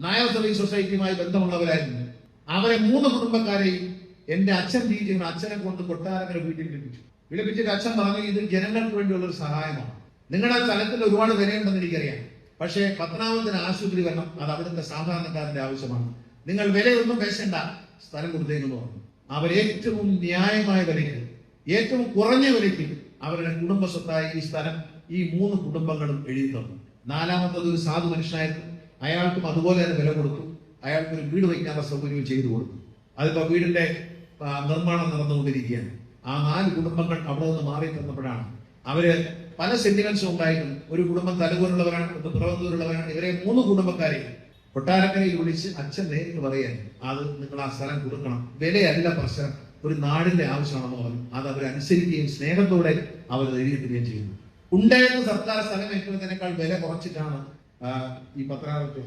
നായർ സർവീസ് സൊസൈറ്റിയുമായി ബന്ധമുള്ളവരായിരുന്നു. അവരെ മൂന്ന് കുടുംബക്കാരെയും എന്റെ അച്ഛൻ ജീവിച്ചിരുന്ന അച്ഛനെ കൊണ്ട് കൊട്ടാരക്കര വീട്ടിൽ വിളിപ്പിച്ചു. വിളിപ്പിച്ചിട്ട് അച്ഛൻ പറഞ്ഞു ഇത് ജനങ്ങൾക്ക് വേണ്ടിയുള്ള ഒരു സഹായമാണ്. നിങ്ങളുടെ സ്ഥലത്തിൽ ഒരുപാട് വിലയുണ്ടെന്ന് എനിക്കറിയാം. പക്ഷേ പത്തനാമത്തിന് ആശുപത്രി വരണം അത് അവിടുത്തെ സാധാരണക്കാരന്റെ ആവശ്യമാണ്. നിങ്ങൾ വിലയൊന്നും പേശണ്ട സ്ഥലം കൊടുത്തേക്കെന്ന് പറഞ്ഞു. അവർ ഏറ്റവും ന്യായമായ വിലയ്ക്ക് ഏറ്റവും കുറഞ്ഞ വിലയ്ക്ക് അവരുടെ കുടുംബ സ്വത്തായി ഈ സ്ഥലം ഈ മൂന്ന് കുടുംബങ്ങളും എഴുതി തന്നു. നാലാമത്തത് ഒരു സാധു മനുഷ്യനായിരുന്നു. അയാൾക്കും അതുപോലെ തന്നെ വില കൊടുത്തു. അയാൾക്ക് ഒരു വീട് വയ്ക്കാനുള്ള സൗകര്യം ചെയ്തു കൊടുക്കും അതിപ്പോ വീടിന്റെ നിർമ്മാണം നടന്നുകൊണ്ടിരിക്കുകയാണ്. ആ നാല് കുടുംബങ്ങൾ അവിടെ നിന്ന് മാറി തന്നപ്പോഴാണ് അവർ പല സെന്റിമെന്റ്സും ഉണ്ടായിരുന്നു ഒരു കുടുംബം തലകൂരുള്ളവരാണ് പിറവന്തൂരുള്ളവരാണ്. ഇവരെ മൂന്ന് കുടുംബക്കാരെ കൊട്ടാരക്കരയിൽ വിളിച്ച് അച്ഛൻ നേരിട്ട് പറയാൻ അത് നിങ്ങൾ ആ സ്ഥലം കൊടുക്കണം. വിലയല്ല പ്രശ്നം. ഒരു നാടിന്റെ ആവശ്യമാണെന്ന് പറഞ്ഞു. അത് അവരനുസരിക്കുകയും സ്നേഹത്തോടെ അവർ എഴുതിയിരിക്കുകയും ചെയ്യുന്നു. ഉണ്ടായിരുന്ന സർക്കാർ സ്ഥലം ഏറ്റെടുത്തതിനേക്കാൾ വില കുറച്ചിട്ടാണ് ഈ പത്രാവത്തെ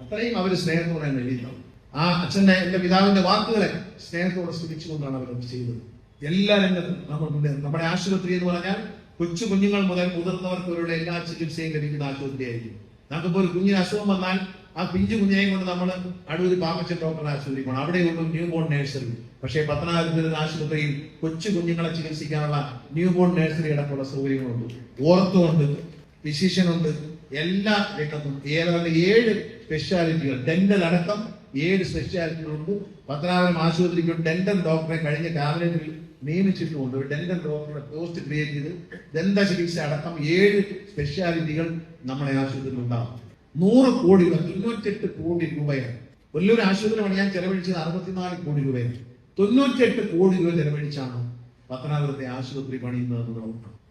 അത്രയും അവർ സ്നേഹത്തോടെ എഴുതിയിട്ടുള്ളത് ആ അച്ഛന്റെ എന്റെ പിതാവിന്റെ വാക്കുകളെ സ്നേഹത്തോടെ സ്തുതിച്ചുകൊണ്ടാണ് അവർ ചെയ്തത്. എല്ലാ രംഗത്തും മുന്നേ- നമ്മുടെ ആശുപത്രി എന്ന് പറഞ്ഞാൽ കൊച്ചു കുഞ്ഞുങ്ങൾ മുതൽ മുതിർന്നവർക്ക് അവരുടെ എല്ലാ ചികിത്സയും ലഭിക്കുന്ന ആശുപത്രിയായിരിക്കും. നമുക്കിപ്പോൾ ഒരു കുഞ്ഞിന് അസുഖം വന്നാൽ ആ പിഞ്ചു കുഞ്ഞിനെയും കൊണ്ട് നമ്മൾ അടൂർ പാപ്പച്ചൻ ഡോക്ടറെ ആശുപത്രി പോകണം അവിടെയുള്ള ന്യൂ ബോൺ നഴ്സറി പക്ഷേ പത്തനാപുരത്ത് ആശുപത്രിയിൽ കൊച്ചു കുഞ്ഞുങ്ങളെ ചികിത്സിക്കാനുള്ള ന്യൂ ബോൺ നഴ്സറി അടക്കമുള്ള സൗകര്യങ്ങളുണ്ട്. ഓർത്തുണ്ട് ഫിസിഷ്യനുണ്ട് എല്ലാ രംഗത്തും ഏതാണ്ട് ഏഴ് സ്പെഷ്യാലിറ്റികൾ ഡെന്റൽ അടക്കം ഏഴ് സ്പെഷ്യാലിറ്റികളുണ്ട് പത്തനാപുരം ആശുപത്രിക്ക് ഡെന്റൽ ഡോക്ടറെ കഴിഞ്ഞ ക്യാബിനറ്റിൽ നിയമിച്ചിട്ടുമുണ്ട് ഒരു ഡെന്റൽ ഡോക്ടറെ പോസ്റ്റ് ക്രിയേറ്റ് ചെയ്ത് ദന്ത ചികിത്സ അടക്കം ഏഴ് സ്പെഷ്യാലിറ്റികൾ നമ്മളെ ആശുപത്രിയിൽ ഉണ്ടാവും. നൂറ് കോടി രൂപ തൊണ്ണൂറ്റെട്ട് കോടി രൂപയാണ്. വലിയൊരു ആശുപത്രി പണിയാൻ ചെലവഴിച്ചത് അറുപത്തിനാല് കോടി രൂപയാണ്. തൊണ്ണൂറ്റെട്ട് കോടി രൂപ ചെലവഴിച്ചാണ് പത്തനാപുരത്തെ ആശുപത്രി പണിയുന്നത്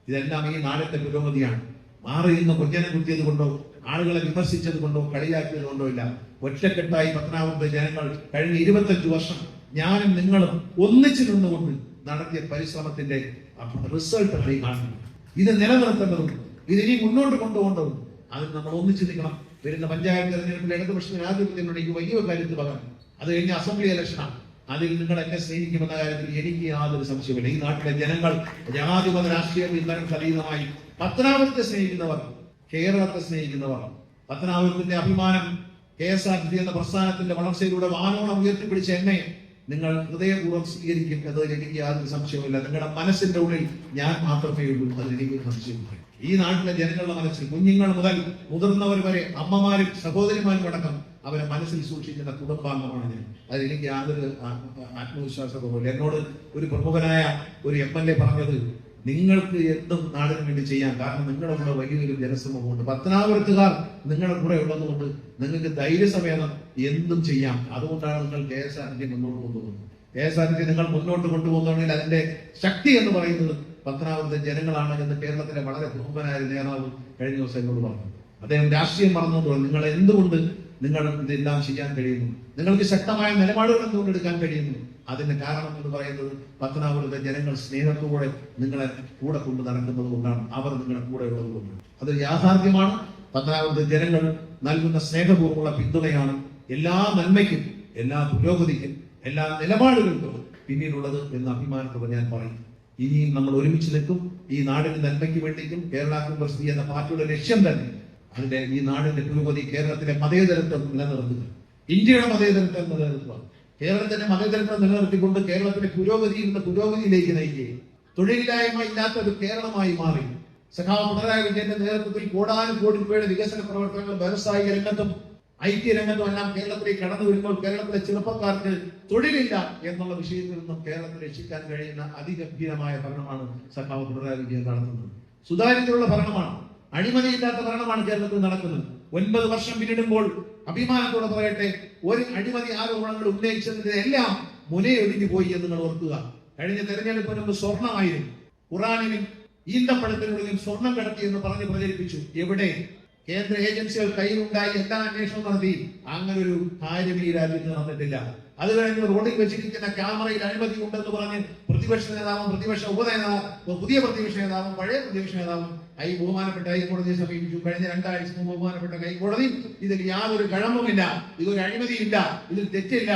ഇതെല്ലാം ഈ നാടിന്റെ പുരോഗതിയാണ്. മാറി നിന്ന് കുത്തിയത് കൊണ്ടോ ആളുകളെ വിമർശിച്ചത് കൊണ്ടോ കളിയാക്കിയത് കൊണ്ടോ ഇല്ല. ഒറ്റക്കെട്ടായി പത്തനാപുരത്തെ ജനങ്ങൾ കഴിഞ്ഞ ഇരുപത്തഞ്ച് വർഷം ഞാനും നിങ്ങളും ഒന്നിച്ചു നിന്നുകൊണ്ട് നടത്തിയ പരിശ്രമത്തിന്റെ റിസൾട്ട് ആയി കാണുന്നു ഇത് നിലനിർത്തേണ്ടതുണ്ട്. ഇത് ഇനി മുന്നോട്ട് കൊണ്ടുപോകേണ്ടതും അതിന് നമ്മൾ ഒന്നിച്ചു നിൽക്കണം. വരുന്ന പഞ്ചായത്ത് തെരഞ്ഞെടുപ്പിൽ ഇടതുപക്ഷത്തിന് ആധിപത്യമുണ്ട് എനിക്ക് വലിയ കാര്യത്തിൽ പകരം. അത് കഴിഞ്ഞ അസംബ്ലി ഇലക്ഷനാണ് അതിൽ നിങ്ങൾ എന്നെ സ്നേഹിക്കുമെന്ന കാര്യത്തിൽ എനിക്ക് യാതൊരു സംശയമില്ല ഈ നാട്ടിലെ ജനങ്ങൾ ജനാധിപത രാഷ്ട്രീയ പിന്തുണ കലീതമായി പത്തനാപുരത്തെ സ്നേഹിക്കുന്നവർ കേരളത്തെ സ്നേഹിക്കുന്നവർ പത്തനാപുരത്തിന്റെ അഭിമാനം കെ എസ് ആർ ടി എന്ന പ്രസ്ഥാനത്തിന്റെ വളർച്ചയിലൂടെ വാനോളം ഉയർത്തിപ്പിടിച്ച എന്നെ നിങ്ങൾ ഹൃദയപൂർവം സ്വീകരിക്കും എന്നതിൽ എനിക്ക് യാതൊരു സംശയവുമില്ല. നിങ്ങളുടെ മനസ്സിന്റെ ഉള്ളിൽ ഞാൻ മാത്രമേ ഉള്ളൂ അതിൽ എനിക്ക് സംശയമില്ല ഈ നാട്ടിലെ ജനങ്ങളുടെ മനസ്സിൽ കുഞ്ഞുങ്ങൾ മുതൽ മുതിർന്നവർ വരെ അമ്മമാരും സഹോദരിമാരും അടക്കം അവരെ മനസ്സിൽ സൂക്ഷിക്കുന്ന കുടുംബാംഗമാണ് ഞാൻ. അതിലെനിക്ക് യാതൊരു ആത്മവിശ്വാസവുമില്ല എന്നോട് ഒരു പ്രമുഖനായ ഒരു എം എൽ എ പറഞ്ഞത് നിങ്ങൾക്ക് എന്തും നാടിന് വേണ്ടി ചെയ്യാം. കാരണം നിങ്ങളുടെ കൂടെ വലിയൊരു ജനസമൂഹമുണ്ട്. പത്തനാപുരത്തുകാർ നിങ്ങളുടെ കൂടെ ഉള്ളതുകൊണ്ട് നിങ്ങൾക്ക് ധൈര്യസമേതം എന്തും ചെയ്യാം. അതുകൊണ്ടാണ് നിങ്ങൾ കെ എസ് ആർ ടി മുന്നോട്ട് കൊണ്ടുപോകുന്നത്. കെ എസ് ആർ ടി നിങ്ങൾ മുന്നോട്ട് കൊണ്ടുപോകുന്നതാണെങ്കിൽ അതിന്റെ ശക്തി എന്ന് പറയുന്നത് പത്തനാപുരത്തെ ജനങ്ങളാണ് എന്ന് കേരളത്തിലെ വളരെ പ്രമുഖനായ നേതാവ് കഴിഞ്ഞ ദിവസം എന്നോട് പറഞ്ഞു. അദ്ദേഹം രാഷ്ട്രീയം മറന്നുകൊണ്ട് നിങ്ങൾ എന്തുകൊണ്ട് നിങ്ങൾ ഇതെല്ലാം ചെയ്യാൻ കഴിയുന്നു? നിങ്ങൾക്ക് ശക്തമായ നിലപാടുകൾ എന്തുകൊണ്ട് എടുക്കാൻ കഴിയുന്നു? അതിന് കാരണം എന്ന് പറയുന്നത് പത്തനാപുരത്തെ ജനങ്ങൾ സ്നേഹത്തോടെ നിങ്ങളെ കൂടെ കൊണ്ട് നടക്കുന്നത് കൊണ്ടാണ്. അവർ നിങ്ങളുടെ കൂടെ ഉള്ളത് കൊണ്ടാണ്. അത് യാഥാർത്ഥ്യമാണ്. പത്തനാപുരത്തെ ജനങ്ങൾ നൽകുന്ന സ്നേഹപൂർവമുള്ള പിന്തുണയാണ് എല്ലാ നന്മയ്ക്കും എല്ലാ പുരോഗതിക്കും എല്ലാ നിലപാടുകൾക്കും പിന്നീടുള്ളത് എന്ന് അഭിമാനത്തോടെ ഞാൻ പറയും. ഇനിയും നമ്മൾ ഒരുമിച്ച് നിൽക്കും. ഈ നാടിന്റെ നന്മയ്ക്ക് വേണ്ടിയിട്ടും കേരള കോൺഗ്രസ് എന്ന പാർട്ടിയുടെ ലക്ഷ്യം തന്നെ അതിന്റെ ഈ നാടിന്റെ പുരോഗതി കേരളത്തിലെ മതേതരത്വം നിലനിർത്തുക. ഇന്ത്യയുടെ മതേതരത്വം നിലനിർത്തുക. കേരളത്തിന്റെ മതേതരത്വം നിലനിർത്തിക്കൊണ്ട് കേരളത്തിന്റെ പുരോഗതിയിൽ നിന്ന് പുരോഗതിയിലേക്ക് നയിക്കുകയും തൊഴിലില്ലായ്മ ഇല്ലാത്ത ഒരു കേരളമായി മാറി. സഖാവ് പിണറായി വിജയന്റെ നേതൃത്വത്തിൽ കോടാനും കോടി രൂപയുടെ വികസന പ്രവർത്തനങ്ങൾ വ്യവസായിക രംഗത്തും ഐ ടി രംഗത്തും എല്ലാം കേരളത്തിലേക്ക് കടന്നു വരുമ്പോൾ കേരളത്തിലെ ചെറുപ്പക്കാർക്ക് തൊഴിലില്ല എന്നുള്ള വിഷയത്തിൽ നിന്നും കേരളത്തെ രക്ഷിക്കാൻ കഴിയുന്ന അതിഗംഭീരമായ ഭരണമാണ് സഖാവ് പിണറായി വിജയൻ നടത്തുന്നത്. സുതാര്യതയുള്ള ഭരണമാണ്. അഴിമതിയില്ലാത്ത ഭരണമാണ് കേരളത്തിൽ നടക്കുന്നത്. ഒൻപത് വർഷം പിന്നിടുമ്പോൾ അഭിമാനത്തോടെ പറയട്ടെ ഒരു അഴിമതി ആരോപണങ്ങൾ ഉന്നയിച്ചതിന്റെ എല്ലാം മുനയൊടിഞ്ഞു പോയി എന്ന് നിങ്ങൾ ഓർക്കുക. കഴിഞ്ഞ തെരഞ്ഞെടുപ്പിന് മുമ്പ് സ്വർണമായിരുന്നു. ഖുറാനിലും ഈന്തപ്പഴത്തിനുള്ളിലും സ്വർണം കടത്തി എന്ന് പറഞ്ഞ് പ്രചരിപ്പിച്ചു. എവിടെ? കേന്ദ്ര ഏജൻസികൾ കയ്യിലുണ്ടായി എല്ലാ അന്വേഷണവും നടത്തി? അങ്ങനെ ഒരു കാര്യം ഈ രാജ്യത്ത് നടന്നിട്ടില്ല. അത് കഴിഞ്ഞ് റോഡിൽ വെച്ചിരിക്കുന്ന ക്യാമറയിൽ അഴിമതി ഉണ്ടെന്ന് പറഞ്ഞ് പ്രതിപക്ഷ നേതാവും പ്രതിപക്ഷ ഉപനേതാവും പുതിയ പ്രതിപക്ഷ നേതാവും പഴയ പ്രതിപക്ഷ നേതാവും ഐ ബഹുമാനപ്പെട്ട ഹൈക്കോടതിയെ സമീപിച്ചു. കഴിഞ്ഞ രണ്ടാഴ്ച മുമ്പ് ബഹുമാനപ്പെട്ട ഹൈക്കോടതി ഇതിൽ യാതൊരു കഴമ്പുമില്ല ഇതൊരു അഴിമതിയില്ല ഇതിൽ തെറ്റില്ല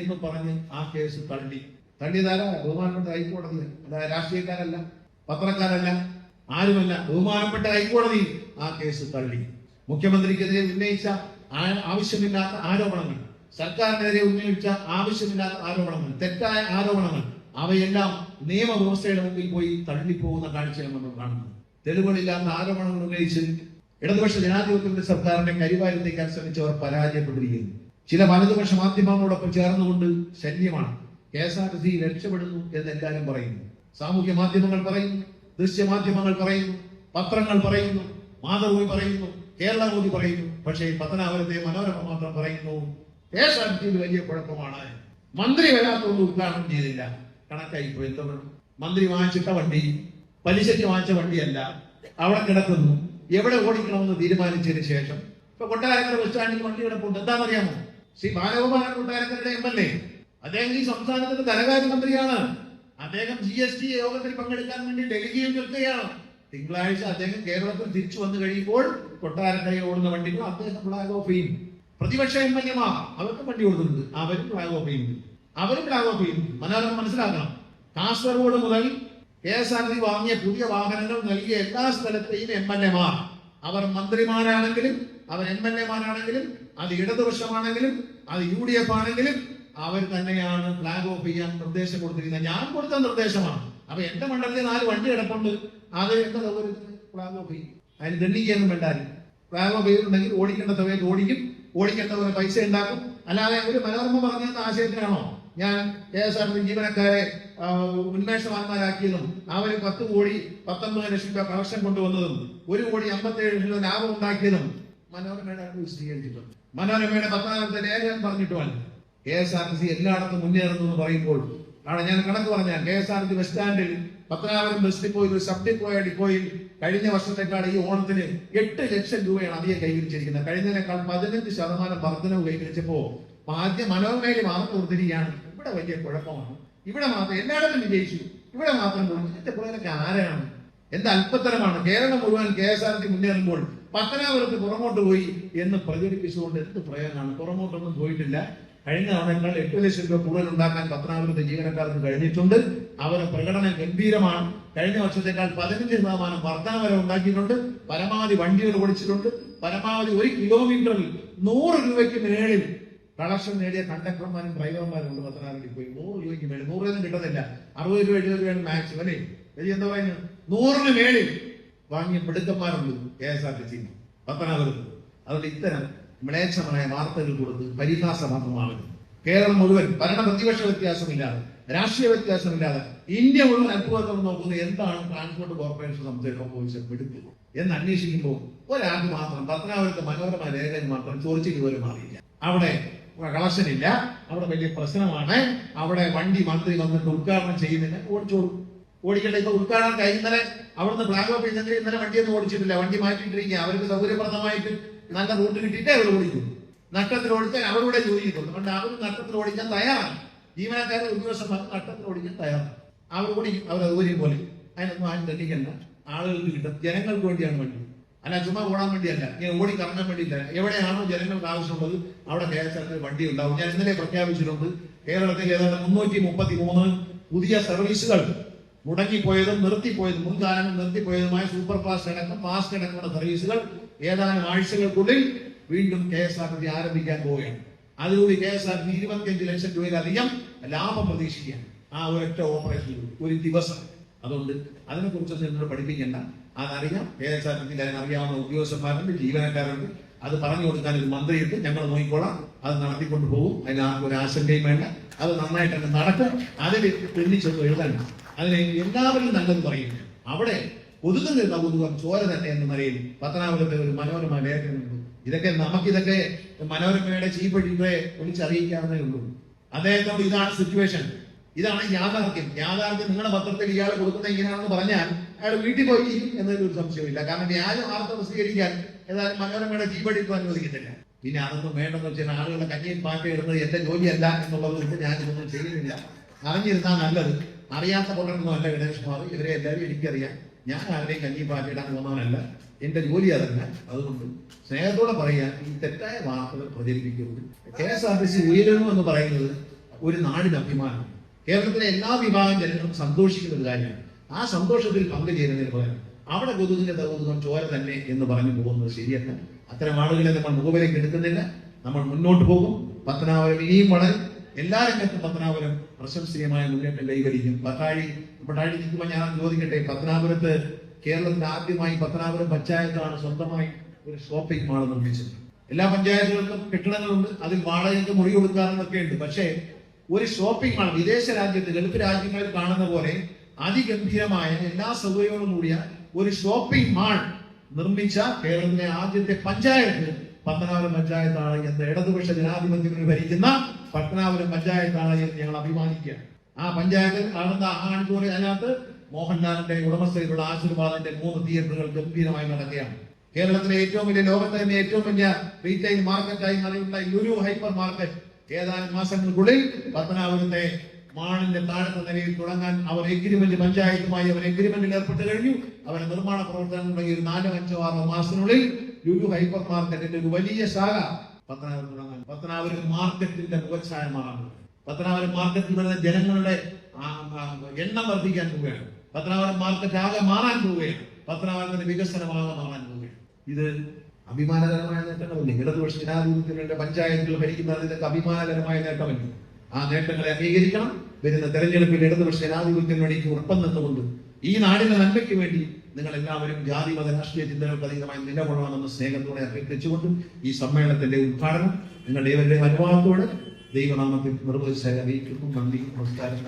എന്ന് പറഞ്ഞ് ആ കേസ് തള്ളി. തള്ളിയതാരാ? ബഹുമാനപ്പെട്ട ഹൈക്കോടതി രാഷ്ട്രീയക്കാരല്ല പത്രക്കാരല്ല ആരുമല്ല. ബഹുമാനപ്പെട്ട ഹൈക്കോടതി ആ കേസ് തള്ളി. മുഖ്യമന്ത്രിക്കെതിരെ ഉന്നയിച്ച ആവശ്യമില്ലാത്ത ആരോപണങ്ങൾ സർക്കാരിനെതിരെ ഉന്നയിച്ച ആവശ്യമില്ലാത്ത ആരോപണങ്ങൾ തെറ്റായ ആരോപണങ്ങൾ അവയെല്ലാം നിയമവ്യവസ്ഥയുടെ മുമ്പിൽ പോയി തള്ളിപ്പോകുന്ന കാഴ്ചയാണ് നമ്മൾ കാണുന്നത്. തെളിവുകളില്ലാത്ത ആരോപണങ്ങൾ ഉന്നയിച്ച് ഇടതുപക്ഷ ജനാധിപത്യത്തിന്റെ സർക്കാരിനെ കരിവാരിത്തേക്കാൻ ശ്രമിച്ചവർ പരാജയപ്പെട്ടിരിക്കുന്നു. ചില വലതുപക്ഷ മാധ്യമങ്ങളോടൊപ്പം ചേർന്നുകൊണ്ട് ശല്യമാണ്. K S R T C രക്ഷപ്പെടുന്നു എന്ന് എല്ലാവരും പറയുന്നു. സാമൂഹ്യ മാധ്യമങ്ങൾ പറയുന്നു ദൃശ്യമാധ്യമങ്ങൾ പറയുന്നു പത്രങ്ങൾ പറയുന്നു മാതൃഭൂമി പറയുന്നു കേരള മോദി പറയുന്നു പക്ഷേ പത്തനാപുരത്തെ മനോരമ മാത്രം പറയുന്നു. സിയിൽ വലിയ കുഴപ്പമാണ്. മന്ത്രി വരാത്തൊന്നും ഉദ്ഘാടനം ചെയ്തില്ല. കണക്കായി എന്താ മന്ത്രി വാങ്ങിച്ചിട്ട വണ്ടി പലിശയ്ക്ക് വാങ്ങിച്ച വണ്ടിയല്ല അവിടെ കിടക്കുന്നു. എവിടെ ഓടിക്കണമെന്ന് തീരുമാനിച്ചതിന് ശേഷം. ഇപ്പൊ കൊട്ടാരക്കര ബസ് സ്റ്റാൻഡിൽ വണ്ടി കിടപ്പുണ്ട് എന്താണെന്നറിയാമോ ശ്രീ ബാലഗോപാലൻ കൊട്ടാരക്കരയുടെ എം എൽ എ. അദ്ദേഹം ഈ സംസ്ഥാനത്തിന്റെ ധനകാര്യ മന്ത്രിയാണ്. അദ്ദേഹം ജി എസ് ടി യോഗത്തിൽ പങ്കെടുക്കാൻ വേണ്ടി ഡൽഹിയിൽ നിൽക്കുകയാണ്. തിങ്കളാഴ്ച അദ്ദേഹം കേരളത്തിൽ തിരിച്ചു വന്നു കഴിയുമ്പോൾ കൊട്ടാരക്കരയിൽ ഓടുന്ന വണ്ടികൾ അദ്ദേഹം ഫ്ലാഗ് ഓഫ് ചെയ്യും പ്രതിപക്ഷ എം എൽ എമാർ അവർക്ക് വണ്ടി കൊടുക്കുന്നുണ്ട് അവരും ഫ്ലാഗ് ഓഫ് ചെയ്യുന്നു അവരും ഫ്ലാഗ് ഓഫ് ചെയ്യുന്നു മനോരമ മനസ്സിലാക്കണം. കാസർഗോഡ് മുതൽ കെ എസ് ആർ ടി വാങ്ങിയ പുതിയ വാഹനങ്ങൾ നൽകിയ എല്ലാ സ്ഥലത്തെയും എം എൽ എമാർ. അവർ മന്ത്രിമാരാണെങ്കിലും അവർ എം എൽ എമാരാണെങ്കിലും അത് ഇടതുപക്ഷമാണെങ്കിലും അത് യു ഡി എഫ് ആണെങ്കിലും അവർ തന്നെയാണ് ഫ്ലാഗ് ഓഫ് ചെയ്യാൻ നിർദ്ദേശം കൊടുത്തിരിക്കുന്നത്. ഞാൻ കൊടുത്ത നിർദ്ദേശമാണ്. അപ്പൊ എന്റെ മണ്ഡലത്തിൽ നാല് വണ്ടി കിടപ്പുണ്ട്. അത് എന്റെ സൗകര്യത്തിന് ഫ്ലാഗ് ഓഫ് ചെയ്യും അതിന് ദണ്ഡിക്കൊന്നും വേണ്ടാലും ഫ്ലാഗ് ഓഫ് ചെയ്തിട്ടുണ്ടെങ്കിൽ ഓടിക്കേണ്ട സമയത്ത് ഓടിക്കും. ഓടിക്കേണ്ടവരെ പൈസ ഉണ്ടാക്കും. അല്ലാതെ ഒരു മനോരമ പറഞ്ഞ ആശയത്തിനാണോ? ഞാൻ കെ എസ് ആർ ടി ജീവനക്കാരെ ഉന്മേഷവാന്മാരാക്കിയതും അവർ പത്ത് കോടി പത്തൊമ്പത് ലക്ഷം രൂപ കളക്ഷൻ കൊണ്ടുവന്നതും ഒരു കോടി അമ്പത്തേഴ് ലക്ഷം രൂപ ലാഭം ഉണ്ടാക്കിയതും മനോരമയുടെ വിശദീകരിച്ചിട്ടുണ്ട് മനോരമയുടെ പത്താമത്തെ ലേഖനം പറഞ്ഞിട്ടുമല്ല K S R T C എല്ലായിടത്തും മുന്നേറുന്നു എന്ന് പറയുമ്പോൾ ആണ് ഞാൻ കണക്ക് പറഞ്ഞ K S R T bus സ്റ്റാൻഡിൽ പത്തനാപുരം ബസ് ഡിപ്പോയിൽ ഒരു സബ് ഡിപ്പോയ ഡിപ്പോയിൽ കഴിഞ്ഞ വർഷത്തെക്കാൾ ഈ ഓണത്തിന് എട്ട് ലക്ഷം രൂപയാണ് അധികം കൈവരിച്ചിരിക്കുന്നത്. കഴിഞ്ഞതിനേക്കാൾ പതിനഞ്ച് ശതമാനം വർധനവ് കൈവരിച്ചപ്പോ ആദ്യ മനോമേലി മാത്രം കൊടുത്തിരിക്കുകയാണ് ഇവിടെ വലിയ കുഴപ്പമാണ്. ഇവിടെ മാത്രം എല്ലായിടത്തും വിജയിച്ചു. ഇവിടെ മാത്രം ഇതിന്റെ പുറകിലൊക്കെ ആരാണ്? എന്ത് അല്പത്തരമാണ് കേരളം മുഴുവൻ കെ എസ് ആർ ടി മുന്നേറുമ്പോൾ പത്തനാപുരത്ത് പുറമോട്ട് പോയി എന്ന് പ്രചരിപ്പിച്ചുകൊണ്ട് എന്ത് പ്രയോജനമാണ് പുറമോട്ടൊന്നും പോയിട്ടില്ല. കഴിഞ്ഞ തവണങ്ങൾ എട്ട് ലക്ഷം രൂപ കൂടുതൽ ഉണ്ടാക്കാൻ പത്തനാപുരത്തെ ജീവനക്കാർക്ക് കഴിഞ്ഞിട്ടുണ്ട്. അവരുടെ പ്രകടനം ഗംഭീരമാണ്. കഴിഞ്ഞ വർഷത്തേക്കാൾ പതിനഞ്ച് ശതമാനം വർധന വരെ ഉണ്ടാക്കിയിട്ടുണ്ട്. പരമാവധി വണ്ടികൾ ഓടിച്ചിട്ടുണ്ട്. പരമാവധി ഒരു കിലോമീറ്ററിൽ നൂറ് രൂപയ്ക്ക് മേളിൽ കളക്ഷൻ നേടിയ കണ്ടക്ടർമാരും ഡ്രൈവർമാരും ഉണ്ട് പത്തനാപുരത്തിൽ പോയി നൂറ് രൂപയ്ക്ക് മേളിൽ. നൂറൊന്നും കിട്ടുന്നില്ല അറുപത് രൂപ എഴുപത് രൂപയാണ് മാക്സിമം അല്ലേ? എന്താ പറയുന്നത് നൂറിന് മേളിൽ വാങ്ങിയ പിടുക്കന്മാരുണ്ട് K S R T C പത്തനാപുരത്ത്. അതുകൊണ്ട് ഇത്തരം മ്ലേച്ഛമായ വാർത്തകൾ കൊടുത്ത് പരിഹാസ മാത്രമാകുന്നു കേരളം മുഴുവൻ ഭരണ പ്രതിപക്ഷ വ്യത്യാസമില്ലാതെ രാഷ്ട്രീയ വ്യത്യാസമില്ലാതെ ഇന്ത്യ മുഴുവൻ അത്ഭുതത്തോട് നോക്കുന്നത് എന്താണ് ട്രാൻസ്പോർട്ട് കോർപ്പറേഷൻ നമുക്ക് സംഭവിച്ച പിടുക്ക് എന്ന് അന്വേഷിക്കുമ്പോൾ ഒരാൾക്ക് മാത്രം പത്തനാപുരത്തെ മനോരമ രേഖ മാത്രം ചോദിച്ചിട്ട് പോലും മാറിയില്ല അവിടെ കളക്ഷൻ ഇല്ല അവിടെ വലിയ പ്രശ്നമാണ് അവിടെ വണ്ടി മന്ത്രി വന്നിട്ട് ഉദ്ഘാടനം ചെയ്യുന്നില്ല ഓടിച്ചോളൂ. ഓടിക്കട്ടെ ഇപ്പൊ ഉദ്ഘാടനം കഴിഞ്ഞ അവിടുന്ന് ഫ്ലാഗ് ഓഫ് ഇന്നലെ വണ്ടിയൊന്നും ഓടിച്ചിട്ടില്ല വണ്ടി മാറ്റിയിട്ടിരിക്കുക അവർക്ക് സൗകര്യപ്രദമായിട്ട് നല്ല റൂട്ട് കിട്ടിയിട്ടേ അവർ ഓടിക്കും. നഷ്ടത്തിൽ ഓടിച്ചാൽ അവരുടെ ജോലിക്കുള്ളൂ അതുകൊണ്ട് അവർ നഷ്ടത്തിൽ ഓടിക്കാൻ തയ്യാറാണ്. ജീവനക്കാരെ ഉദ്യോഗസ്ഥന്മാർ നഷ്ടത്തിൽ ഓടിക്കാൻ തയ്യാറാണ്. അവർ ഓടിക്കും അവർ സൗകര്യം പോലെ. അതിനൊന്നും ആരും തെറ്റിക്കണ്ട ആളുകൾക്ക് കിട്ടും. ജനങ്ങൾക്ക് വേണ്ടിയാണ് വണ്ടി. അല്ല ചുമ്മാ ഓടാൻ വേണ്ടിയല്ല. ഇങ്ങനെ ഓടി കറങ്ങാൻ വേണ്ടിയില്ല എവിടെയാണോ ജനങ്ങൾക്ക് ആവശ്യമുള്ളത് അവിടെ കെ വണ്ടി ഉണ്ടാവും. ഞാൻ ഇന്നലെ പ്രഖ്യാപിച്ചിട്ടുണ്ട് കേരളത്തിൽ ഏതാണ്ട് മുന്നൂറ്റി മുപ്പത്തി മൂന്ന് പുതിയ സർവീസുകൾ മുടങ്ങിപ്പോയതും നിർത്തിപ്പോയതും മുൻകാലങ്ങൾ നിർത്തിപ്പോയതുമായ സൂപ്പർ ഫാസ്റ്റ് അടക്കം ഫാസ്റ്റ് അടക്കമുള്ള സർവീസുകൾ ഏതാനും ആഴ്ചകൾക്കുള്ളിൽ വീണ്ടും കെ എസ് ആർ ടി ആരംഭിക്കാൻ പോവുകയാണ്. അതിലൂടെ കെ എസ് ആർ ടി ഇരുപത്തിയഞ്ച് ലക്ഷം രൂപയിലധികം ലാഭം പ്രതീക്ഷിക്കുകയാണ്. ആ ഒരൊറ്റ ഓപ്പറേഷൻ ഒരു ദിവസം. അതുകൊണ്ട് അതിനെ കുറിച്ച് നിങ്ങൾ പഠിപ്പിക്കേണ്ട. അതറിയാം കെ എസ് ആർ ടി അതിനറിയാവുന്ന ഉദ്യോഗസ്ഥന്മാരുണ്ട് ജീവനക്കാരുണ്ട്. അത് പറഞ്ഞു കൊടുക്കാൻ ഒരു മന്ത്രിയുണ്ട്. ഞങ്ങൾ നോക്കിക്കോളാം. അത് നടത്തിക്കൊണ്ട് പോകും. അതിന് ആർക്കും ഒരു ആശങ്കയും വേണ്ട. അത് നന്നായിട്ട് തന്നെ നടക്കും. അതിൽ തെളിച്ചൊന്നും എഴുതണ്ട അതിന് എല്ലാവരും നല്ലത് പറയുന്നു. അവിടെ ഒതുങ്ങുന്ന കൗതുകം ചോര തന്നെ എന്ന നിലയിൽ പത്തനാപുരത്തെ ഒരു മനോരമ ലേഖനുണ്ട് ഇതൊക്കെ നമുക്കിതൊക്കെ മനോരമയുടെ എഡിറ്ററെ വിളിച്ചറിയിക്കാവുന്നേ ഉള്ളൂ. അദ്ദേഹത്തോട് ഇതാണ് സിറ്റുവേഷൻ ഇതാണ് യാഥാർത്ഥ്യം. യാഥാർത്ഥ്യം നിങ്ങളുടെ പത്രത്തിൽ ഇയാൾ കൊടുക്കുന്ന ഇങ്ങനെയാണെന്ന് പറഞ്ഞാൽ അയാൾ വീട്ടിൽ പോയി എന്നതിൽ ഒരു സംശയമില്ല കാരണം വ്യാജ വാർത്ത പ്രസിദ്ധീകരിക്കാൻ ഏതായാലും മനോരമയുടെ ജീവടിപ്പ് അനുവദിക്കുന്നില്ല പിന്നെ അതൊന്നും വേണ്ടെന്ന് വെച്ചാൽ ആളുകളുടെ കഞ്ഞിയും പാട്ടും ഇടുന്നത് എന്റെ ജോലിയല്ല എന്നുള്ളത് കൊണ്ട് ഞാൻ ഇതൊന്നും ചെയ്യുന്നില്ല. അറിഞ്ഞിരുന്നാൽ നല്ലത്. അറിയാത്ത കൊണ്ടൊന്നും അല്ല ഗണേഷ് കുമാർ ഇവരെ എല്ലാവരും എനിക്കറിയാം. ഞാൻ ആരെയും കഞ്ഞി പാറ്റിടാൻ പോകുന്നവനല്ല. എന്റെ ജോലി അതല്ല. അതുകൊണ്ട് സ്നേഹത്തോടെ പറയാൻ ഈ തെറ്റായ വാർത്തകൾ പ്രചരിപ്പിക്കരുത് K S R T C ഉയരുന്നു എന്ന് പറയുന്നത് ഒരു നാടിന് അഭിമാനമാണ്. കേരളത്തിലെ എല്ലാ വിഭാഗം ജനങ്ങളും സന്തോഷിക്കുന്ന ഒരു കാര്യമാണ്. ആ സന്തോഷത്തിൽ പങ്കുചേരുന്നതിന് പകരം അവിടെ കൊതുകിന്റെ കൊതുകം ചോര തന്നെ എന്ന് പറഞ്ഞു പോകുന്നത് ശരിയല്ല. അത്തരം ആളുകളെ നമ്മൾ മുഖവിലേക്ക് എടുക്കുന്നില്ല. നമ്മൾ മുന്നോട്ട് പോകും. പത്തനാപുരം ഇനിയും വളരും. എല്ലാ രംഗത്തും പത്തനാപുരം പ്രശംസനീയമായ മുന്നേറ്റം കൈവരിക്കും പട്ടാഴി പട്ടാഴി നിൽക്കുമ്പോൾ ഞാൻ ചോദിക്കട്ടെ? പത്തനാപുരത്ത് കേരളത്തിൽ ആദ്യമായി പത്തനാപുരം പഞ്ചായത്താണ് സ്വന്തമായി ഒരു ഷോപ്പിംഗ് മാൾ നിർമ്മിച്ചത്. എല്ലാ പഞ്ചായത്തുകൾക്കും കെട്ടിടങ്ങളുണ്ട് അതിൽ വാടകയ്ക്ക് മുറി കൊടുക്കാറുള്ളതൊക്കെ ഉണ്ട്. പക്ഷേ ഒരു ഷോപ്പിംഗ് മാൾ വിദേശ രാജ്യത്ത് ഗൾഫ് രാജ്യങ്ങളിൽ കാണുന്ന പോലെ അതിഗംഭീരമായ എല്ലാ സൗകര്യങ്ങളും കൂടിയ ഒരു ഷോപ്പിംഗ് മാൾ നിർമ്മിച്ച കേരളത്തിലെ ആദ്യത്തെ പഞ്ചായത്ത് പത്തനാപുരം പഞ്ചായത്താണ് എന്ന് ഇടതുപക്ഷ ജനാധിപത്യത്തിന് ഭരിക്കുന്ന പത്തനാപുരം പഞ്ചായത്താണ് ഞങ്ങൾ അഭിമാനിക്കുക ആ പഞ്ചായത്തിൽ കാണുന്ന ആണിച്ചോറി അതിനകത്ത് മോഹൻലാലിന്റെ ഉടമസ്ഥയിലുള്ള ആശീർവാദിന്റെ മൂന്ന് തിയേറ്ററുകൾ ഗംഭീരമായി നടക്കുകയാണ്. കേരളത്തിലെ ഏറ്റവും വലിയ ലോകത്തെ തന്നെ ഏറ്റവും വലിയ റീറ്റെയിൽ മാർക്കറ്റായി നിലവിലുള്ള ലുലു ഹൈപ്പർ മാർക്കറ്റ് ഏതാനും മാസങ്ങൾക്കുള്ളിൽ പത്തനാപുരത്തെ മാളിന്റെ താഴത്തെ നിലയിൽ തുടങ്ങാൻ അവർ എഗ്രിമെന്റ് പഞ്ചായത്തുമായി അവർ എഗ്രിമെന്റിൽ ഏർപ്പെട്ട് കഴിഞ്ഞു. അവരുടെ നിർമ്മാണ പ്രവർത്തനം ഒരു നാലോ അഞ്ചോ ആറോ മാസത്തിനുള്ളിൽ ലുലു ഹൈപ്പർ മാർക്കറ്റിന്റെ ഒരു വലിയ ശാഖ പത്തനാപുരം തുടങ്ങാൻ പത്തനാപുരം മാർക്കറ്റിന്റെ മുഖച്ഛായ മാറുന്നത് പത്തനാപുരം മാർക്കറ്റിൽ വരുന്ന ജനങ്ങളുടെ എണ്ണം വർദ്ധിക്കാൻ പോവുകയാണ്. പത്തനാപുരം മാർക്കറ്റ് ആകെ മാറാൻ പോവുകയാണ്. പത്തനാപുരത്തിന്റെ വികസനമാകെ മാറാൻ പോവുകയാണ്. ഇത് അഭിമാനകരമായ നേട്ടങ്ങളല്ലേ? ഇടതുപക്ഷ ജനാധിപത്യങ്ങളുടെ പഞ്ചായത്തുകൾ ഭരിക്കുന്നത് ഇതൊക്കെ അഭിമാനകരമായ നേട്ടമല്ലേ? ആ നേട്ടങ്ങളെ അംഗീകരിക്കണം. വരുന്ന തെരഞ്ഞെടുപ്പിൽ ഇടതുപക്ഷ ജനാധിപത്യത്തിന് വേണ്ടി ഒപ്പം നിന്നുകൊണ്ട് ഈ നാടിന്റെ നന്മയ്ക്ക് വേണ്ടി നിങ്ങൾ എല്ലാവരും ജാതി മത രാഷ്ട്രീയ ചിന്തകൾക്ക് അതീതമായി നിലകൊള്ളണമെന്ന് സ്നേഹത്തോടെ അഭ്യർത്ഥിച്ചുകൊണ്ട് ഈ സമ്മേളനത്തിന്റെ ഉദ്ഘാടനം നിങ്ങളുടെ ഏവരുടെയും അനുഭവത്തോടെ ദൈവനാമത്തിൽ നിർവഹിച്ച് നന്ദി നമസ്കാരം.